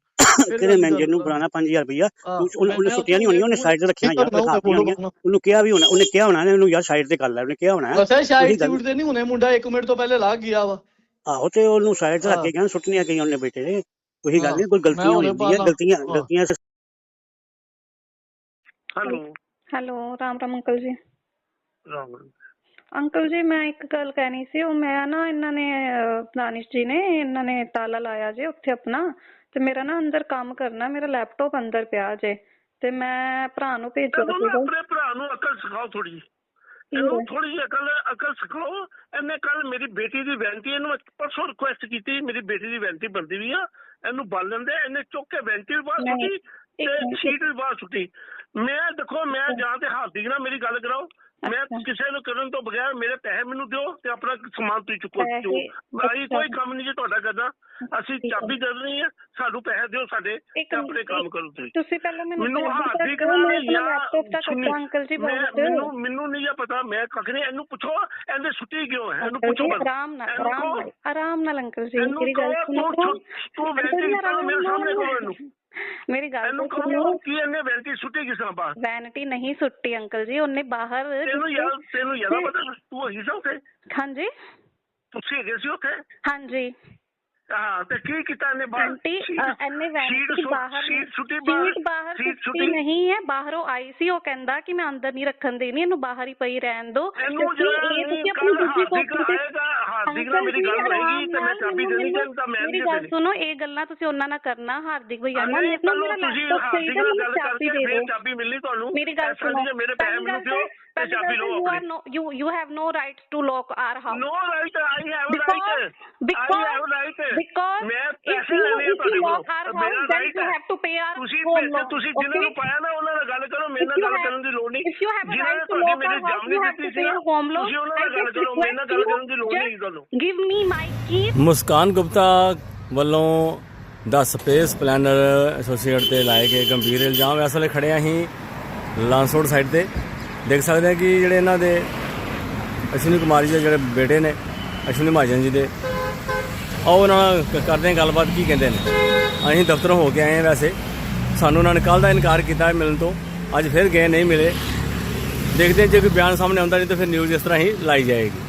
[SPEAKER 7] ਤੇਰੇ ਮੈਨੇਜਰ ਨੂੰ। ਬਣਾਣਾ 5000 ਰੁਪਇਆ ਉਹਨੇ ਛੁੱਟੀਆਂ ਨਹੀਂ ਹੋਣੀਆਂ ਉਹਨੇ ਸਾਈਡ ਤੇ ਰੱਖੀਆਂ ਯਾਰ। ਉਹਨੂੰ ਕਿਹਾ ਵੀ ਹੋਣਾ ਉਹਨੇ ਕਿਹਾ ਹੋਣਾ ਇਹਨੂੰ ਯਾਰ ਸਾਈਡ ਤੇ ਕਰ ਲੈ ਉਹਨੇ ਕਿਹਾ ਹੋਣਾ
[SPEAKER 6] ਅੱਛਾ ਝੂਠ ਦੇ ਨਹੀਂ ਹੁਣੇ ਮੁੰਡਾ 1 ਮਿੰਟ ਤੋਂ ਪਹਿਲੇ ਲਾ ਗਿਆ ਵਾ
[SPEAKER 7] ਆਹੋ ਤੇ ਉਹਨੂੰ ਸਾਈਡ ਤੇ ਰੱਖ ਕੇ। ਗਿਆ ਸੁੱਟਣੀਆਂ ਗਈਆਂ ਉਹਨੇ ਬੇਟੇ ਨੇ ਉਹੀ ਗੱਲ ਨਹੀਂ ਕੋਈ ਗਲਤੀਆਂ ਹੋ
[SPEAKER 6] ਹੁਣੇ
[SPEAKER 7] ਜਾਂਦੀਆਂ। ਗਲਤੀਆਂ
[SPEAKER 6] ਹਾਂ।
[SPEAKER 7] ਗਲਤੀਆਂ
[SPEAKER 8] hello
[SPEAKER 9] hello Ram Ram uncle ji
[SPEAKER 8] Ram
[SPEAKER 9] uncle ਜੀ ਮੈਂ ਇੱਕ ਗੱਲ ਕਹਿਣੀ ਸੀ ਉਹ ਮੈਂ ਨਾ ਇਹਨਾਂ ਨੇ ਦਾਨਿਸ਼ ਜੀ ਨੇ ਇਹਨਾਂ ਨੇ ਤਾਲਾ ਲਾਇਆ ਜੇ ਉੱਥੇ ਆਪਣਾ ਤੇ ਮੇਰਾ ਨਾ ਅੰਦਰ ਕੰਮ ਕਰਨਾ ਮੇਰਾ ਲੈਪਟਾਪ ਅੰਦਰ ਪਿਆ ਜੇ ਤੇ ਮੈਂ ਭਰਾ ਨੂੰ
[SPEAKER 10] ਨਾ
[SPEAKER 9] ਸੀਗਾ
[SPEAKER 10] ਆਪਣੇ ਭਰਾ ਨੂੰ ਅਕਲ ਸਿਖਾਓ ਥੋੜੀ ਇਹਨੂੰ ਥੋੜੀ ਜਿਹੀ ਅਕਲ ਅਕਲ ਸਿਖਾਓ। ਇਹਨੇ ਕੱਲ ਮੇਰੀ ਬੇਟੀ ਦੀ ਵੈਂਟੀ ਇਹਨੂੰ ਪਰਸੋਂ ਰਿਕੁਐਸਟ ਕੀਤੀ ਮੇਰੀ ਬੇਟੀ ਦੀ ਵੈਂਟੀ ਬੰਦੀ ਵੀ ਆ ਇਹਨੂੰ ਬਾਲਣ ਦੇ ਇਹਨੇ ਚੁੱਕ ਕੇ ਵੈਂਟੀ ਵੀ ਬਾਹਰ ਸੁੱਟੀ ਤੇ। ਸ਼ੀਟ ਵੀ ਬਾਹਰ ਸੁੱਟੀ। ਮੈਂ ਦੇਖੋ ਮੈਂ ਜਾਂ ਤੇ ਹਾਰਦੀ ਨਾਲ ਮੇਰੀ ਗੱਲ ਕਰਾਓ। ਮੈਂ। ਕਿਸੇ ਨੂੰ ਕਰਨ ਤੋਂ ਬਗੈਰ ਮੇਰੇ ਪੈਸੇ ਮੈਨੂੰ ਦਿਓ ਤੇ ਆਪਣਾ ਸਮਾਨ ਤੁਸੀਂ ਚੁੱਕੋ ਚੁੱਕੋ ਅਸੀਂ ਕੋਈ। ਕੰਮ ਨਹੀਂ ਜੇ ਤੁਹਾਡਾ ਕਰਨਾ ਅਸੀਂ। ਚਾਬੀ ਦੇ ਦੇਣੀ ਹੈ ਸਾਨੂੰ ਪੈਸੇ ਦਿਓ ਸਾਡੇ ਤੇ ਆਪਣੇ ਕੰਮ ਕਰੋ ਤੁਸੀਂ
[SPEAKER 9] ਤੁਸੀਂ ਪਹਿਲਾਂ ਮੈਨੂੰ
[SPEAKER 10] ਮੈਨੂੰ
[SPEAKER 9] ਆਪਣਾ
[SPEAKER 10] ਜਾਂ
[SPEAKER 9] ਲੈਪਟਾਪ ਤਾਂ
[SPEAKER 10] ਸੁਣੀ,
[SPEAKER 9] ਕੱਟਾਂ ਅੰਕਲ ਜੀ ਬਹੁਤ
[SPEAKER 10] ਮੈਨੂੰ ਮੈਨੂੰ ਨਹੀਂ ਪਤਾ ਮੈਂ ਕੱਖ ਨਹੀਂ ਇਹਨੂੰ ਪੁੱਛੋ ਇਹਦੇ ਛੁੱਟੀ ਕਿਉਂ ਹੈ ਇਹਨੂੰ ਪੁੱਛੋ।
[SPEAKER 9] ਆਰਾਮ ਨਾਲ ਆਰਾਮ ਨਾਲ ਆਰਾਮ ਨਾਲ ਅੰਕਲ ਜੀ ਮੇਰੀ ਗੱਲ ਸੁਣੋ
[SPEAKER 10] ਤੂੰ
[SPEAKER 9] ਆਰਾਮ
[SPEAKER 10] ਮੇਰੇ ਸਾਹਮਣੇ। ਕਰੋ ਇਹਨੂੰ
[SPEAKER 9] ਮੇਰੀ ਗੱਲ
[SPEAKER 10] ਇਹਨੂੰ
[SPEAKER 9] ਤਾਂ
[SPEAKER 10] ਕਹੋ
[SPEAKER 9] ਸੁਣੋ
[SPEAKER 10] ਕਿ ਇਹਨੇ ਵੈਂਟੀ ਸੁੱਟੀ ਕਿਸ ਤਰ੍ਹਾਂ ਬਾਹਰ
[SPEAKER 9] ਵੈਨਿਟੀ ਨਹੀਂ ਸੁੱਟੀ ਅੰਕਲ ਜੀ ਉਹਨੇ ਬਾਹਰ
[SPEAKER 10] ਤੈਨੂੰ ਯਾਰ ਤੈਨੂੰ ਯਾਰ ਪਤਾ ਤੂੰ ਹੈਗੀ ਸੀ ਉੱਥੇ
[SPEAKER 9] ਹਾਂਜੀ
[SPEAKER 10] ਤੁਸੀਂ ਹੈਗੇ ਸੀ ਉੱਥੇ
[SPEAKER 9] ਹਾਂਜੀ
[SPEAKER 10] ਹਾਂ ਤੇ ਕੀ ਕੀਤਾ ਇਹਨੇ ਬਾਹਰ?
[SPEAKER 9] ਆਂਟੀ
[SPEAKER 10] ਸ਼ੀਟ
[SPEAKER 9] ਵੈਨਿਟੀ ਬਾਹਰ
[SPEAKER 10] ਸ਼ੀਟ ਸੀਟ
[SPEAKER 9] ਬਾਹਰ
[SPEAKER 10] ਸ਼ੀਟ
[SPEAKER 9] ਸੁੱਟੀ ਨਹੀਂ ਹੈ ਬਾਹਰੋਂ ਆਈ ਸੀ ਉਹ ਕਹਿੰਦਾ ਕਿ ਮੈਂ ਅੰਦਰ ਨਹੀਂ ਰੱਖਣ ਦੇਣੀ ਇਹਨੂੰ ਬਾਹਰ ਹੀ ਪਈ ਰਹਿਣ ਦਿਓ ਇਹ ਤੁਸੀਂ ਆਪਣੀ ਦੂਜੀ
[SPEAKER 10] ਹਾਰਦਿਕ
[SPEAKER 9] ਕੋਠੀ ਤੇ
[SPEAKER 10] ਆਏਗਾ ਹਾਰਦਿਕ ਨਾਲ
[SPEAKER 9] ਅੰਕਲ
[SPEAKER 10] ਮੇਰੀ
[SPEAKER 9] ਜੀ,
[SPEAKER 10] ਗੱਲ ਹੋਏਗੀ ਤੇ ਮੈਂ
[SPEAKER 9] ਆਰਾਮ
[SPEAKER 10] ਚਾਬੀ ਦੇਣੀ
[SPEAKER 9] ਮੈਨੂੰ-
[SPEAKER 10] ਤਾਂ ਮੈਂ
[SPEAKER 9] ਮੇਰੀ
[SPEAKER 10] ਨਹੀਂ
[SPEAKER 9] ਗੱਲ
[SPEAKER 10] ਦੇਣੀ।
[SPEAKER 9] ਸੁਣੋ ਇਹ ਗੱਲਾਂ ਤੁਸੀਂ ਉਹਨਾਂ ਨਾਲ ਕਰਨਾ ਹਾਰਦਿਕ ਭਈਆ ਨਾਲ।
[SPEAKER 10] ਨਹੀਂ
[SPEAKER 9] ਮੇਰੇ ਲੈਪਟਾਪ ਚਾਹੀਦਾ
[SPEAKER 10] ਨਾਲ
[SPEAKER 9] ਮੈਨੂੰ ਚਾਬੀ ਦੇ ਦਿਓ
[SPEAKER 10] ਚਾਬੀ ਮਿਲਣੀ ਤੁਹਾਨੂੰ।
[SPEAKER 9] ਗੱਲ ਸੁਣੋ
[SPEAKER 10] ਮੇਰੇ ਪੈਸੇ ਮੈਨੂੰ ਦਿਓ। ਤੇ ਚਾਬੀ ਲਓ
[SPEAKER 9] ਯੂ ਆਰ
[SPEAKER 10] ਆਪਣੀ
[SPEAKER 9] no you you have no right to lock our house
[SPEAKER 10] No right, I have
[SPEAKER 9] Because-
[SPEAKER 10] right.
[SPEAKER 9] because-
[SPEAKER 10] I have right.
[SPEAKER 9] because
[SPEAKER 10] ਮੈਂ
[SPEAKER 9] if
[SPEAKER 10] ਪੈਸੇ
[SPEAKER 9] you-
[SPEAKER 10] ਲੈਣੇ ਆ
[SPEAKER 9] if you
[SPEAKER 10] ਤੁਹਾਡੇ
[SPEAKER 9] lock our
[SPEAKER 10] ਕੋਲੋਂ ਮੇਰਾ
[SPEAKER 9] house, then
[SPEAKER 10] right
[SPEAKER 9] you
[SPEAKER 10] ਹੈ
[SPEAKER 9] have to pay our
[SPEAKER 10] ਤੁਸੀਂ
[SPEAKER 9] home
[SPEAKER 10] ਪੈਸੇ
[SPEAKER 9] loan,
[SPEAKER 10] ਤੁਸੀਂ ਜਿਨ੍ਹਾਂ ਨੂੰ? ਪਾਇਆ ਨਾ ਉਹਨਾਂ ਨਾਲ ਗੱਲ ਕਰੋ ਮੇਰੇ ਨਾਲ ਗੱਲ ਕਰਨ ਦੀ ਲੋੜ ਨਹੀਂ
[SPEAKER 9] if you have a
[SPEAKER 10] ਜਿਨ੍ਹਾਂ
[SPEAKER 9] right
[SPEAKER 10] ਨੇ
[SPEAKER 9] to
[SPEAKER 10] ਤੁਹਾਡੀ
[SPEAKER 9] lock
[SPEAKER 10] ਮੇਰੀ
[SPEAKER 9] our house,
[SPEAKER 10] ਜਾਮਨੀ
[SPEAKER 9] you have
[SPEAKER 10] ਦਿੱਤੀ
[SPEAKER 9] to
[SPEAKER 10] ਸੀ
[SPEAKER 9] pay
[SPEAKER 10] ਨਾ
[SPEAKER 9] a home loan.
[SPEAKER 10] ਤੁਸੀਂ ਉਹਨਾਂ ਨਾਲ ਗੱਲ ਕਰੋ ਮੇਰੇ ਨਾਲ ਗੱਲ ਕਰਨ ਦੀ ਲੋੜ ਨਹੀਂ ਤੁਹਾਨੂੰ
[SPEAKER 9] give me my keys.
[SPEAKER 11] ਮੁਸਕਾਨ ਗੁਪਤਾ ਵੱਲੋਂ ਦਾ ਸਪੇਸ ਪਲੈਨਰ ਐਸੋਸੀਏਟ ਤੇ ਲਾਏ ਗਏ ਗੰਭੀਰ ਇਲਜ਼ਾਮ ਇਸ ਵੇਲੇ ਖੜੇ ਆਂ ਅਸੀਂ ਲਾਂਸੋੜ ਸਾਈਡ ਤੇ ਦੇਖ ਸਕਦੇ ਹਾਂ ਕਿ ਜਿਹੜੇ ਇਹਨਾਂ ਦੇ ਅਸ਼ਵਨੀ ਕੁਮਾਰੀ ਦੇ ਜਿਹੜੇ ਬੇਟੇ ਨੇ, ਅਸ਼ਵਨੀ ਮਹਾਜਨ ਜੀ ਦੇ, ਆਓ ਉਹਨਾਂ ਨਾਲ ਕਰਦੇ ਹਾਂ ਗੱਲਬਾਤ, ਕੀ ਕਹਿੰਦੇ ਨੇ। ਅਸੀਂ ਦਫ਼ਤਰ ਹੋ ਕੇ ਆਏ ਹਾਂ ਵੈਸੇ। ਸਾਨੂੰ ਉਹਨਾਂ ਨੇ ਕੱਲ ਦਾ ਇਨਕਾਰ ਕੀਤਾ ਮਿਲਣ ਤੋਂ। ਅੱਜ ਫਿਰ ਗਏ, ਨਹੀਂ ਮਿਲੇ। ਦੇਖਦੇ ਜੇ ਕੋਈ ਬਿਆਨ ਸਾਹਮਣੇ ਆਉਂਦਾ ਨਹੀਂ ਤਾਂ ਫਿਰ ਨਿਊਜ਼ ਇਸ ਤਰ੍ਹਾਂ ਹੀ ਲਾਈ ਜਾਏਗੀ।